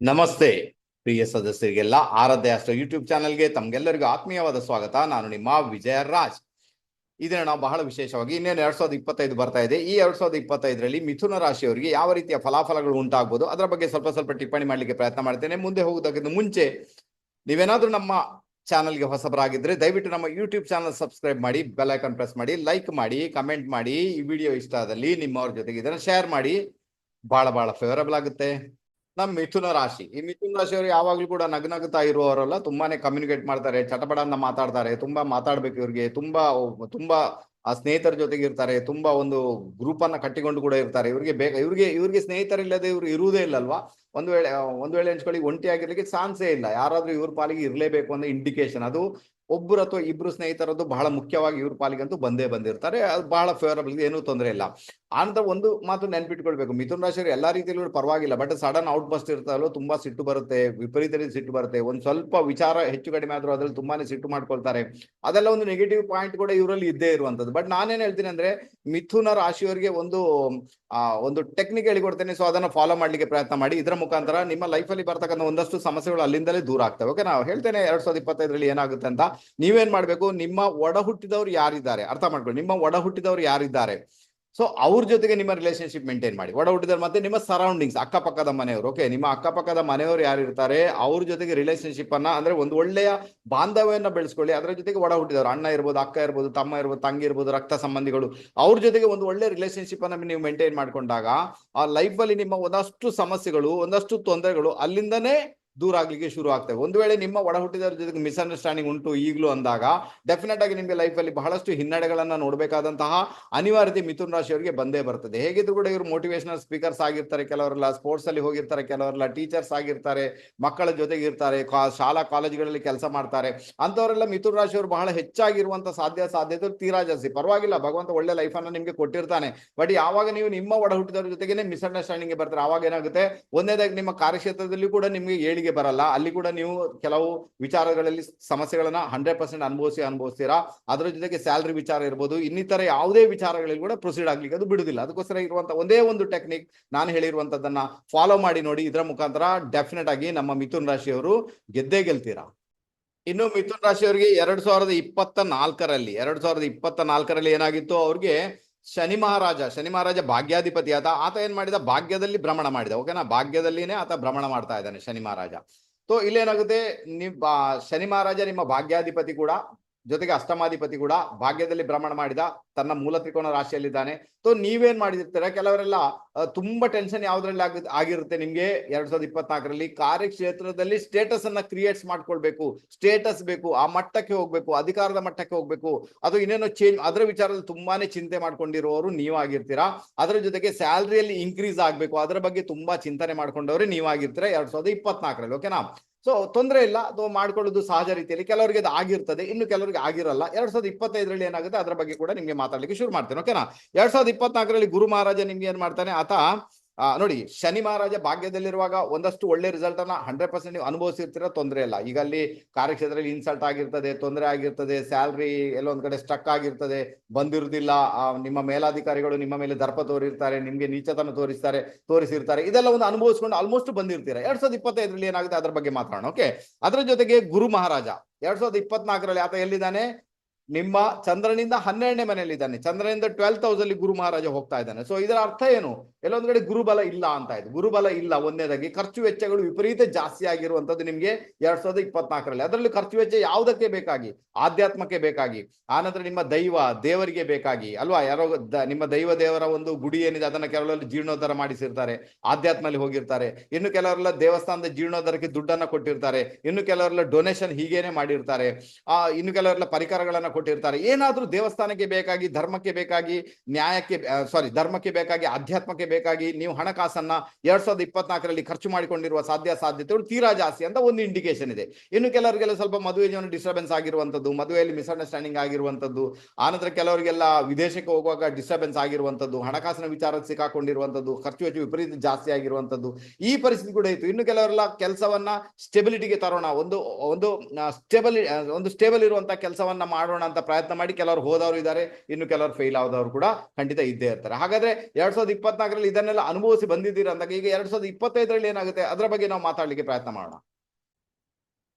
ನಮಸ್ತೆ, ಪ್ರಿಯ ಸದಸ್ಯರಿಗೆಲ್ಲ ಆರಾಧ್ಯ ಅಷ್ಟ ಯೂಟ್ಯೂಬ್ ಚಾನೆಲ್ಗೆ ತಮ್ಗೆಲ್ಲರಿಗೂ ಆತ್ಮೀಯವಾದ ಸ್ವಾಗತ. ನಾನು ನಿಮ್ಮ ವಿಜಯ ರಾಜ್. ಇದನ್ನ ನಾವು ಬಹಳ ವಿಶೇಷವಾಗಿ ಇನ್ನೇನು ಎರಡ್ ಸಾವಿರದ ಇಪ್ಪತ್ತೈದು ಬರ್ತಾ ಇದೆ. ಈ ಎರಡ್ ಸಾವಿರದ ಇಪ್ಪತ್ತೈದರಲ್ಲಿ ಮಿಥುನ ರಾಶಿಯವರಿಗೆ ಯಾವ ರೀತಿಯ ಫಲಾಫಲಗಳು ಉಂಟಾಗಬಹುದು ಅದರ ಬಗ್ಗೆ ಸ್ವಲ್ಪ ಸ್ವಲ್ಪ ಟಿಪ್ಪಣಿ ಮಾಡಲಿಕ್ಕೆ ಪ್ರಯತ್ನ ಮಾಡ್ತೇನೆ. ಮುಂದೆ ಹೋಗೋದಕ್ಕಿಂತ ಮುಂಚೆ ನೀವೇನಾದ್ರೂ ನಮ್ಮ ಚಾನಲ್ಗೆ ಹೊಸಬರಾಗಿದ್ರೆ ದಯವಿಟ್ಟು ನಮ್ಮ ಯೂಟ್ಯೂಬ್ ಚಾನಲ್ ಸಬ್ಸ್ಕ್ರೈಬ್ ಮಾಡಿ, ಬೆಲ್ ಐಕಾನ್ ಪ್ರೆಸ್ ಮಾಡಿ, ಲೈಕ್ ಮಾಡಿ, ಕಮೆಂಟ್ ಮಾಡಿ. ಈ ವಿಡಿಯೋ ಇಷ್ಟ ಆದಲ್ಲಿ ನಿಮ್ಮವ್ರ ಜೊತೆಗೆ ಇದನ್ನ ಶೇರ್ ಮಾಡಿ. ಬಹಳ ಬಹಳ ಫೇವರಬಲ್ ಆಗುತ್ತೆ. ನಮ್ಮ ಮಿಥುನ ರಾಶಿ. ಈ ಮಿಥುನ ರಾಶಿಯವರು ಯಾವಾಗ್ಲೂ ಕೂಡ ನಗ್ನಗ್ತಾ ಇರುವವರಲ್ಲ, ತುಂಬಾನೇ ಕಮ್ಯುನಿಕೇಟ್ ಮಾಡ್ತಾರೆ ಚಟಪಟ ಅಂತ ಮಾತಾಡ್ತಾರೆ, ತುಂಬಾ ಮಾತಾಡ್ಬೇಕು ಇವ್ರಿಗೆ, ತುಂಬಾ ತುಂಬಾ, ಆ ಸ್ನೇಹಿತರ ಜೊತೆಗೆ ಇರ್ತಾರೆ, ತುಂಬಾ ಒಂದು ಗ್ರೂಪ್ ಅನ್ನ ಕಟ್ಟಿಕೊಂಡು ಕೂಡ ಇರ್ತಾರೆ. ಇವ್ರಿಗೆ ಬೇಗ, ಇವ್ರಿಗೆ ಇವ್ರಿಗೆ ಸ್ನೇಹಿತರಿಲ್ಲದೆ ಇವ್ರು ಇರುವುದೇ ಇಲ್ಲಲ್ವಾ? ಒಂದ್ ವೇಳೆ ಒಂದ್ ವೇಳೆ ಹಂಚ್ಕೊಳ್ಳಿ ಒಂಟಿ ಆಗಿರ್ಲಿಕ್ಕೆ ಚಾನ್ಸೇ ಇಲ್ಲ. ಯಾರಾದ್ರೂ ಇವ್ರ ಪಾಲಿಗೆ ಇರಲೇಬೇಕು ಅನ್ನೋ ಇಂಡಿಕೇಶನ್ ಅದು ಒಬ್ರು ಅಥವಾ ಇಬ್ರು ಸ್ನೇಹಿತರದ್ದು ಬಹಳ ಮುಖ್ಯವಾಗಿ ಇವ್ರ ಪಾಲಿಗಂತೂ ಬಂದೇ ಬಂದಿರ್ತಾರೆ. ಅದು ಬಹಳ ಫೇವರಬಲ್ ಏನೂ ತೊಂದರೆ ಇಲ್ಲ. ಅಂತ ಒಂದು ಮಾತು ನೆನ್ಪಿಟ್ಕೊಳ್ಬೇಕು. ಮಿಥುನ್ ರಾಶಿಯವರು ಎಲ್ಲಾ ರೀತಿಯಲ್ಲೂ ಪರವಾಗಿಲ್ಲ. ಬಟ್ ಸಡನ್ ಔಟ್ ಬಸ್ಟ್ ಇರ್ತಾರಲ್ಲೋ ತುಂಬಾ ಸಿಟ್ಟು ಬರುತ್ತೆ ವಿಪರೀತ ರೀತಿ ಸಿಟ್ಟು ಬರುತ್ತೆ. ಒಂದ್ ಸ್ವಲ್ಪ ವಿಚಾರ ಹೆಚ್ಚು ಕಡಿಮೆ ಆದ್ರೂ ಅದ್ರಲ್ಲಿ ತುಂಬಾನೇ ಸಿಟ್ಟು ಮಾಡ್ಕೊಳ್ತಾರೆ. ಅದೆಲ್ಲ ಒಂದು ನೆಗೆಟಿವ್ ಪಾಯಿಂಟ್ ಕೂಡ ಇವರಲ್ಲಿ ಇದ್ದೇ ಇರುವಂತದ್ದು ಬಟ್ ನಾನೇನ್ ಹೇಳ್ತೀನಿ ಅಂದ್ರೆ, ಮಿಥುನ ರಾಶಿಯವರಿಗೆ ಒಂದು ಒಂದು ಟೆಕ್ನಿಕ್ ಹೇಳಿಕೊಡ್ತೇನೆ ಸೊ ಅದನ್ನ ಫಾಲೋ ಮಾಡ್ಲಿಕ್ಕೆ ಪ್ರಯತ್ನ ಮಾಡಿ. ಇದರ ಮುಖಾಂತರ ನಿಮ್ಮ ಲೈಫ್ ಅಲ್ಲಿ ಬರ್ತಕ್ಕಂಥ ಒಂದಷ್ಟು ಸಮಸ್ಯೆಗಳು ಅಲ್ಲಿಂದಲೇ ದೂರ ಆಗ್ತವೆ. ಓಕೆ ನಾವು ಹೇಳ್ತೇನೆ ಎರಡ್ ಸಾವಿರದ ಇಪ್ಪತ್ತೈದರಲ್ಲಿ ಏನಾಗುತ್ತೆ ಅಂತ. ನೀವೇನ್ ಮಾಡ್ಬೇಕು? ನಿಮ್ಮ ಒಡ ಹುಟ್ಟಿದವರು ಯಾರಿದ್ದಾರೆ? ಅರ್ಥ ಮಾಡ್ಕೊಳ್ಳಿ. ನಿಮ್ಮ ಒಡ ಹುಟ್ಟಿದವರು ಯಾರಿದ್ದಾರೆ? ಸೊ ಅವ್ರ ಜೊತೆಗೆ ನಿಮ್ಮ ರಿಲೇಶನ್ಶಿಪ್ ಮೇಂಟೈನ್ ಮಾಡಿ. ಒಡ ಹುಟ್ಟಿದ್ರೆ ಮತ್ತೆ ನಿಮ್ಮ ಸರೌಂಡಿಂಗ್ಸ್ ಅಕ್ಕಪಕ್ಕದ ಮನೆಯವರು. ಓಕೆ ನಿಮ್ಮ ಅಕ್ಕಪಕ್ಕದ ಮನೆಯವರು ಯಾರು ಇರ್ತಾರೆ, ಅವ್ರ ಜೊತೆಗೆ ರಿಲೇಶನ್ಶಿಪ್ ಅನ್ನ ಅಂದ್ರೆ ಒಂದು ಒಳ್ಳೆಯ ಬಾಂಧವ್ಯನ ಬೆಳೆಸ್ಕೊಳ್ಳಿ. ಅದರ ಜೊತೆಗೆ ಒಡ ಹುಟ್ಟಿದವರು ಅಣ್ಣ ಇರ್ಬೋದು, ಅಕ್ಕ ಇರ್ಬೋದು, ತಮ್ಮ ಇರ್ಬೋದು, ತಂಗಿ ಇರ್ಬೋದು, ರಕ್ತ ಸಂಬಂಧಿಗಳು. ಅವ್ರ ಜೊತೆಗೆ ಒಂದು ಒಳ್ಳೆ ರಿಲೇಶನ್ಶಿಪ್ ಅನ್ನ ನೀವು ಮೇಂಟೈನ್ ಮಾಡ್ಕೊಂಡಾಗ, ಆ ಲೈಫ್ ಅಲ್ಲಿ ನಿಮ್ಮ ಒಂದಷ್ಟು ಸಮಸ್ಯೆಗಳು, ಒಂದಷ್ಟು ತೊಂದರೆಗಳು ಅಲ್ಲಿಂದನೇ ದೂರ ಆಗ್ಲಿಕ್ಕೆ ಶುರು ಆಗ್ತವೆ. ಒಂದು ವೇಳೆ ನಿಮ್ಮ ಒಡ ಹುಟ್ಟಿದವರ ಜೊತೆಗೆ ಮಿಸ್ಅಂಡರ್ಸ್ಟ್ಯಾಂಡಿಂಗ್ ಉಂಟು ಈಗಲೂ ಅಂದಾಗ ಡೆಫಿನೆಟ್ ಆಗಿ ನಿಮಗೆ ಲೈಫ್ ಅಲ್ಲಿ ಬಹಳಷ್ಟು ಹಿನ್ನಡೆಗಳನ್ನ ನೋಡಬೇಕಾದಂತಹ ಅನಿವಾರ್ಯತೆ ಮಿಥುನ್ ರಾಶಿಯವರಿಗೆ ಬಂದೇ ಬರ್ತದೆ. ಹೇಗಿದ್ರು ಕೂಡ ಇವರು ಮೋಟಿವೇಶನಲ್ ಸ್ಪೀಕರ್ಸ್ ಆಗಿರ್ತಾರೆ, ಕೆಲವರೆಲ್ಲ ಸ್ಪೋರ್ಟ್ಸ್ ಅಲ್ಲಿ ಹೋಗಿರ್ತಾರೆ, ಕೆಲವರೆಲ್ಲ ಟೀಚರ್ಸ್ ಆಗಿರ್ತಾರೆ, ಮಕ್ಕಳ ಜೊತೆಗೆ ಇರ್ತಾರೆ ಶಾಲಾ ಕಾಲೇಜುಗಳಲ್ಲಿ ಕೆಲಸ ಮಾಡ್ತಾರೆ. ಅಂತವರೆಲ್ಲ ಮಿಥುನ್ ರಾಶಿಯವರು ಬಹಳ ಹೆಚ್ಚಾಗಿರುವಂತಹ ಸಾಧ್ಯ ಸಾಧ್ಯತೆ ತೀರಾ ಜಾಸ್ತಿ. ಪರವಾಗಿಲ್ಲ, ಭಗವಂತ ಒಳ್ಳೆ ಲೈಫ್ ಅನ್ನ ನಿಮಗೆ ಕೊಟ್ಟಿರ್ತಾನೆ. ಬಟ್ ಯಾವಾಗ ನೀವು ನಿಮ್ಮ ಒಡ ಹುಟ್ಟಿದವರ ಜೊತೆಗೆ ಮಿಸ್ಅಂಡರ್ಸ್ಟ್ಯಾಂಡಿಂಗ್ ಬರ್ತಾರೆ, ಆವಾಗ ಏನಾಗುತ್ತೆ? ಒಂದೇದಾಗಿ ನಿಮ್ಮ ಕಾರ್ಯಕ್ಷೇತ್ರದಲ್ಲಿ ಕೂಡ ನಿಮಗೆ ಏಳಿಗೆ ಬರಲ್ಲ. ಅಲ್ಲಿ ಕೂಡ ನೀವು ಕೆಲವು ವಿಚಾರಗಳಲ್ಲಿ ಸಮಸ್ಯೆಗಳನ್ನ ಹಂಡ್ರೆಡ್ ಪರ್ಸೆಂಟ್ ಅನುಭವಿಸಿ ಅನುಭವಿಸ್ತೀರಾ? ಅದರ ಜೊತೆಗೆ ಸ್ಯಾಲ್ರಿ ವಿಚಾರ ಇರ್ಬೋದು. ಇನ್ನಿತರ ಯಾವುದೇ ವಿಚಾರಗಳಲ್ಲಿ ಕೂಡ ಪ್ರೊಸೀಡ್ ಆಗ್ಲಿಕ್ಕೆ ಅದು ಬಿಡುದಿಲ್ಲ. ಅದಕ್ಕೋಸ್ಕರ ಇರುವಂತ ಒಂದೇ ಒಂದು ಟೆಕ್ನಿಕ್ ನಾನು ಹೇಳಿರುವಂತದ್ದನ್ನ ಫಾಲೋ ಮಾಡಿ ನೋಡಿ. ಇದರ ಮುಖಾಂತರ ಡೆಫಿನೆಟ್ ಆಗಿ ನಮ್ಮ ಮಿಥುನ್ ರಾಶಿಯವರು ಗೆದ್ದೇ ಗೆಲ್ತೀರಾ? ಇನ್ನು ಮಿಥುನ್ ರಾಶಿಯವರಿಗೆ ಎರಡ್ ಸಾವಿರದ ಇಪ್ಪತ್ತ ನಾಲ್ಕರಲ್ಲಿ ಎರಡ್ ಸಾವಿರದ ಇಪ್ಪತ್ತ ನಾಲ್ಕರಲ್ಲಿ ಏನಾಗಿತ್ತು? ಅವ್ರಿಗೆ ಶನಿ ಮಹಾರಾಜ ಶನಿ ಮಹಾರಾಜ ಭಾಗ್ಯಾಧಿಪತಿ ಆತ ಆತ ಏನ್ ಮಾಡಿದ? ಭಾಗ್ಯದಲ್ಲಿ ಭ್ರಮಣ ಮಾಡಿದ. ಓಕೆನಾ ಭಾಗ್ಯದಲ್ಲಿನೇ ಆತ ಭ್ರಮಣ ಮಾಡ್ತಾ ಇದ್ದಾನೆ ಶನಿ ಮಹಾರಾಜ. ಸೊ ಇಲ್ಲೇನಾಗುತ್ತೆ? ನಿಮ್ ಬಾ- ಶನಿ ಮಹಾರಾಜ ನಿಮ್ಮ ಭಾಗ್ಯಾಧಿಪತಿ ಕೂಡ, ಜೊತೆಗೆ ಅಷ್ಟಮಾಧಿಪತಿ ಕೂಡ ಭಾಗ್ಯದಲ್ಲಿ ಭ್ರಮಣ ಮಾಡಿದ. ತನ್ನ ಮೂಲ ತ್ರಿಕೋನ ರಾಶಿಯಲ್ಲಿದ್ದಾನೆ. ಸೊ ನೀವೇನ್ ಮಾಡಿರ್ತೀರ? ಕೆಲವರೆಲ್ಲ ತುಂಬಾ ಟೆನ್ಷನ್ ಯಾವ್ದ್ರಲ್ಲಿ ಆಗ, ಆಗಿರುತ್ತೆ ನಿಮ್ಗೆ? ಎರಡ್ ಸಾವಿರದ ಇಪ್ಪತ್ನಾಲ್ಕರಲ್ಲಿ ಕಾರ್ಯಕ್ಷೇತ್ರದಲ್ಲಿ ಸ್ಟೇಟಸ್ ಅನ್ನ ಕ್ರಿಯೇಟ್ಸ್ ಮಾಡ್ಕೊಳ್ಬೇಕು. ಸ್ಟೇಟಸ್ ಬೇಕು, ಆ ಮಟ್ಟಕ್ಕೆ ಹೋಗ್ಬೇಕು, ಅಧಿಕಾರದ ಮಟ್ಟಕ್ಕೆ ಹೋಗ್ಬೇಕು. ಅದು ಇನ್ನೇನೋ ಚೇಂಜ್ ಅದರ ವಿಚಾರದಲ್ಲಿ ತುಂಬಾನೇ ಚಿಂತೆ ಮಾಡ್ಕೊಂಡಿರುವವರು ನೀವಾಗಿರ್ತೀರಾ? ಅದರ ಜೊತೆಗೆ ಸ್ಯಾಲ್ರಿಯಲ್ಲಿ ಇನ್ಕ್ರೀಸ್ ಆಗ್ಬೇಕು. ಅದರ ಬಗ್ಗೆ ತುಂಬಾ ಚಿಂತನೆ ಮಾಡ್ಕೊಂಡವ್ರೆ ನೀವಾಗಿರ್ತೀರಾ ಎರಡ್ ಸಾವಿರದ ಇಪ್ಪತ್ನಾಲ್ಕರಲ್ಲಿ ಓಕೆನಾ ಸೊ ತೊಂದರೆ ಇಲ್ಲ. ಅದು ಮಾಡ್ಕೊಳ್ಳೋದು ಸಹಜ ರೀತಿಯಲ್ಲಿ. ಕೆಲವರಿಗೆ ಅದು ಆಗಿರ್ತದೆ. ಇನ್ನು ಕೆಲವರಿಗೆ ಆಗಿರಲ್ಲ. ಎರಡ್ ಸಾವಿರದ ಇಪ್ಪತ್ತೈದರಲ್ಲಿ ಏನಾಗುತ್ತೆ? ಅದರ ಬಗ್ಗೆ ಕೂಡ ನಿಮ್ಗೆ ಮಾತಾಡ್ಲಿಕ್ಕೆ ಶುರು ಮಾಡ್ತೇನೆ ಓಕೆನಾ ಎರಡ್ ಸಾವಿರದ ಇಪ್ಪತ್ನಾಲ್ಕರಲ್ಲಿ ಗುರು ಮಹಾರಾಜ ನಿಮ್ಗೆ ಏನ್ ಮಾಡ್ತಾನೆ? ಆತ ನೋಡಿ, ಶನಿ ಮಹಾರಾಜ ಭಾಗ್ಯದಲ್ಲಿರುವಾಗ ಒಂದಷ್ಟು ಒಳ್ಳೆ ರಿಸಲ್ಟ್ ಅನ್ನ ಹಂಡ್ರೆಡ್ ಪರ್ಸೆಂಟ್ ನೀವು ಅನುಭವಿಸಿರ್ತೀರ, ತೊಂದರೆ ಇಲ್ಲ. ಈಗ ಅಲ್ಲಿ ಕಾರ್ಯಕ್ಷೇತ್ರದಲ್ಲಿ ಇನ್ಸಲ್ಟ್ ಆಗಿರ್ತದೆ, ತೊಂದರೆ ಆಗಿರ್ತದೆ ಸ್ಯಾಲ್ರಿ ಎಲ್ಲೊಂದ್ ಕಡೆ ಸ್ಟಕ್ ಆಗಿರ್ತದೆ ಬಂದಿರುವುದಿಲ್ಲ ನಿಮ್ಮ ಮೇಲಾಧಿಕಾರಿಗಳು ನಿಮ್ಮ ಮೇಲೆ ದರ್ಪ ತೋರಿರ್ತಾರೆ, ನಿಮ್ಗೆ ನೀಚತನ ತೋರಿಸ್ತಾರೆ, ತೋರಿಸಿರ್ತಾರೆ. ಇದೆಲ್ಲ ಒಂದು ಅನುಭವಿಸ್ಕೊಂಡು ಆಲ್ಮೋಸ್ಟ್ ಬಂದಿರ್ತೀರ. ಎರಡ್ ಸಾವಿರದ ಇಪ್ಪತ್ತೈದರಲ್ಲಿ ಏನಾಗುತ್ತೆ? ಅದ್ರ ಬಗ್ಗೆ ಮಾತಾಡೋಣ ಓಕೆ ಅದ್ರ ಜೊತೆಗೆ ಗುರು ಮಹಾರಾಜ, ಎರಡ್ ಸಾವಿರದ ಇಪ್ಪತ್ನಾಲ್ಕರಲ್ಲಿ ಆತ ಎಲ್ಲಿದ್ದಾನೆ? ನಿಮ್ಮ ಚಂದ್ರನಿಂದ ಹನ್ನೆರಡನೇ ಮನೆಯಲ್ಲಿದ್ದಾನೆ ಚಂದ್ರನಿಂದ ಟ್ವೆಲ್ತ್ ಹೌಸ್ ಅಲ್ಲಿ ಗುರು ಮಹಾರಾಜ ಹೋಗ್ತಾ ಇದ್ದಾನೆ. ಸೊ ಇದರ ಅರ್ಥ ಏನು? ಎಲ್ಲೊಂದ್ ಕಡೆ ಗುರುಬಲ ಇಲ್ಲ ಅಂತ ಇದೆ. ಗುರುಬಲ ಇಲ್ಲ. ಒಂದೇದಾಗಿ ಖರ್ಚು ವೆಚ್ಚಗಳು ವಿಪರೀತ ಜಾಸ್ತಿ ಆಗಿರುವಂತದ್ದು ನಿಮ್ಗೆ ಎರಡ್ ಸಾವಿರದ ಇಪ್ಪತ್ನಾಲ್ಕರಲ್ಲಿ. ಅದರಲ್ಲಿ ಖರ್ಚು ವೆಚ್ಚ ಯಾವುದಕ್ಕೆ ಬೇಕಾಗಿ? ಆಧ್ಯಾತ್ಮಕ್ಕೆ ಬೇಕಾಗಿ. ಆನಂತರ ನಿಮ್ಮ ದೈವ, ದೇವರಿಗೆ ಬೇಕಾಗಿ. ಅಲ್ವಾ? ಯಾರೋ ನಿಮ್ಮ ದೈವ ದೇವರ ಒಂದು ಗುಡಿ ಏನಿದೆ, ಅದನ್ನ ಕೆಲವರಲ್ಲಿ ಜೀರ್ಣೋದ್ಧಾರ ಮಾಡಿಸಿರ್ತಾರೆ. ಆಧ್ಯಾತ್ಮಲ್ಲಿ ಹೋಗಿರ್ತಾರೆ. ಇನ್ನು ಕೆಲವರೆಲ್ಲ ದೇವಸ್ಥಾನದ ಜೀರ್ಣೋದ್ಧಾರಕ್ಕೆ ದುಡ್ಡನ್ನ ಕೊಟ್ಟಿರ್ತಾರೆ. ಇನ್ನು ಕೆಲವರೆಲ್ಲ ಡೊನೇಷನ್ ಹೀಗೇನೆ ಮಾಡಿರ್ತಾರೆ. ಆ, ಇನ್ನು ಕೆಲವರೆಲ್ಲ ಪರಿಕರಗಳನ್ನ ಕೊಟ್ಟಿರ್ತಾರೆ. ಏನಾದರೂ ದೇವಸ್ಥಾನಕ್ಕೆ ಬೇಕಾಗಿ, ಧರ್ಮಕ್ಕೆ ಬೇಕಾಗಿ, ನ್ಯಾಯಕ್ಕೆ ಸಾರಿ ಧರ್ಮಕ್ಕೆ ಬೇಕಾಗಿ, ಆಧ್ಯಾತ್ಮಕ್ಕೆ ಬೇಕಾಗಿ ನೀವು ಹಣಕಾಸನ್ನ ಎರಡ್ ಸಾವಿರದ ಇಪ್ಪತ್ನಾಲ್ಕರಲ್ಲಿ ಖರ್ಚು ಮಾಡಿಕೊಂಡಿರುವ ಸಾಧ್ಯ ಸಾಧ್ಯತೆಗಳು ತೀರಾ ಜಾಸ್ತಿ ಅಂತ ಒಂದು ಇಂಡಿಕೇಶನ್ ಇದೆ. ಇನ್ನು ಕೆಲವರಿಗೆಲ್ಲ ಸ್ವಲ್ಪ ಮದುವೆ ಜೀವನ ಡಿಸ್ಟರ್ಬೆನ್ಸ್ ಆಗಿರುವಂತದ್ದು ಮದುವೆಯಲ್ಲಿ ಮಿಸ್ಅಂಡರ್ಸ್ಟ್ಯಾಂಡಿಂಗ್ ಆಗಿರುವಂತದ್ದು ಆನಂತರ ಕೆಲವರಿಗೆಲ್ಲ ವಿದೇಶಕ್ಕೆ ಹೋಗುವಾಗ ಡಿಸ್ಟರ್ಬೆನ್ಸ್ ಆಗಿರುವಂತದ್ದು ಹಣಕಾಸಿನ ವಿಚಾರ ಸಿಕ್ಕಾಕೊಂಡಿರುವಂತದ್ದು ಖರ್ಚು ವೆಚ್ಚ ವಿಪರೀತ ಜಾಸ್ತಿ ಆಗಿರುವಂತದ್ದು ಈ ಪರಿಸ್ಥಿತಿ ಕೂಡ ಇತ್ತು. ಇನ್ನು ಕೆಲವರೆಲ್ಲ ಕೆಲಸವನ್ನ ಸ್ಟೆಬಿಲಿಟಿಗೆ ತರೋಣ, ಒಂದು ಒಂದು ಸ್ಟೇಬಲ್ ಒಂದು ಸ್ಟೇಬಲ್ ಇರುವಂತ ಕೆಲಸವನ್ನ ಮಾಡೋಣ ಅಂತ ಪ್ರಯತ್ನ ಮಾಡಿ ಕೆಲವರು ಹೋದವರು ಇದ್ದಾರೆ ಇನ್ನು ಕೆಲವರು ಫೇಲ್ ಆದವರು ಕೂಡ ಖಂಡಿತ ಇದ್ದೇ ಇರ್ತಾರೆ. ಹಾಗಾದ್ರೆ ಎರಡ್ ಸಾವಿರದ ಇಪ್ಪತ್ನಾಲ್ಕರಲ್ಲಿ ಇದನ್ನೆಲ್ಲ ಅನುಭವಿಸಿ ಬಂದಿದ್ದೀರಾ ಅಂದಾಗ ಈಗ ಎರಡ್ ಸಾವಿರದ ಇಪ್ಪತ್ತೈದರಲ್ಲಿ ಏನಾಗುತ್ತೆ? ಅದರ ಬಗ್ಗೆ ನಾವು ಮಾತಾಡ್ಲಿಕ್ಕೆ ಪ್ರಯತ್ನ ಮಾಡೋಣ.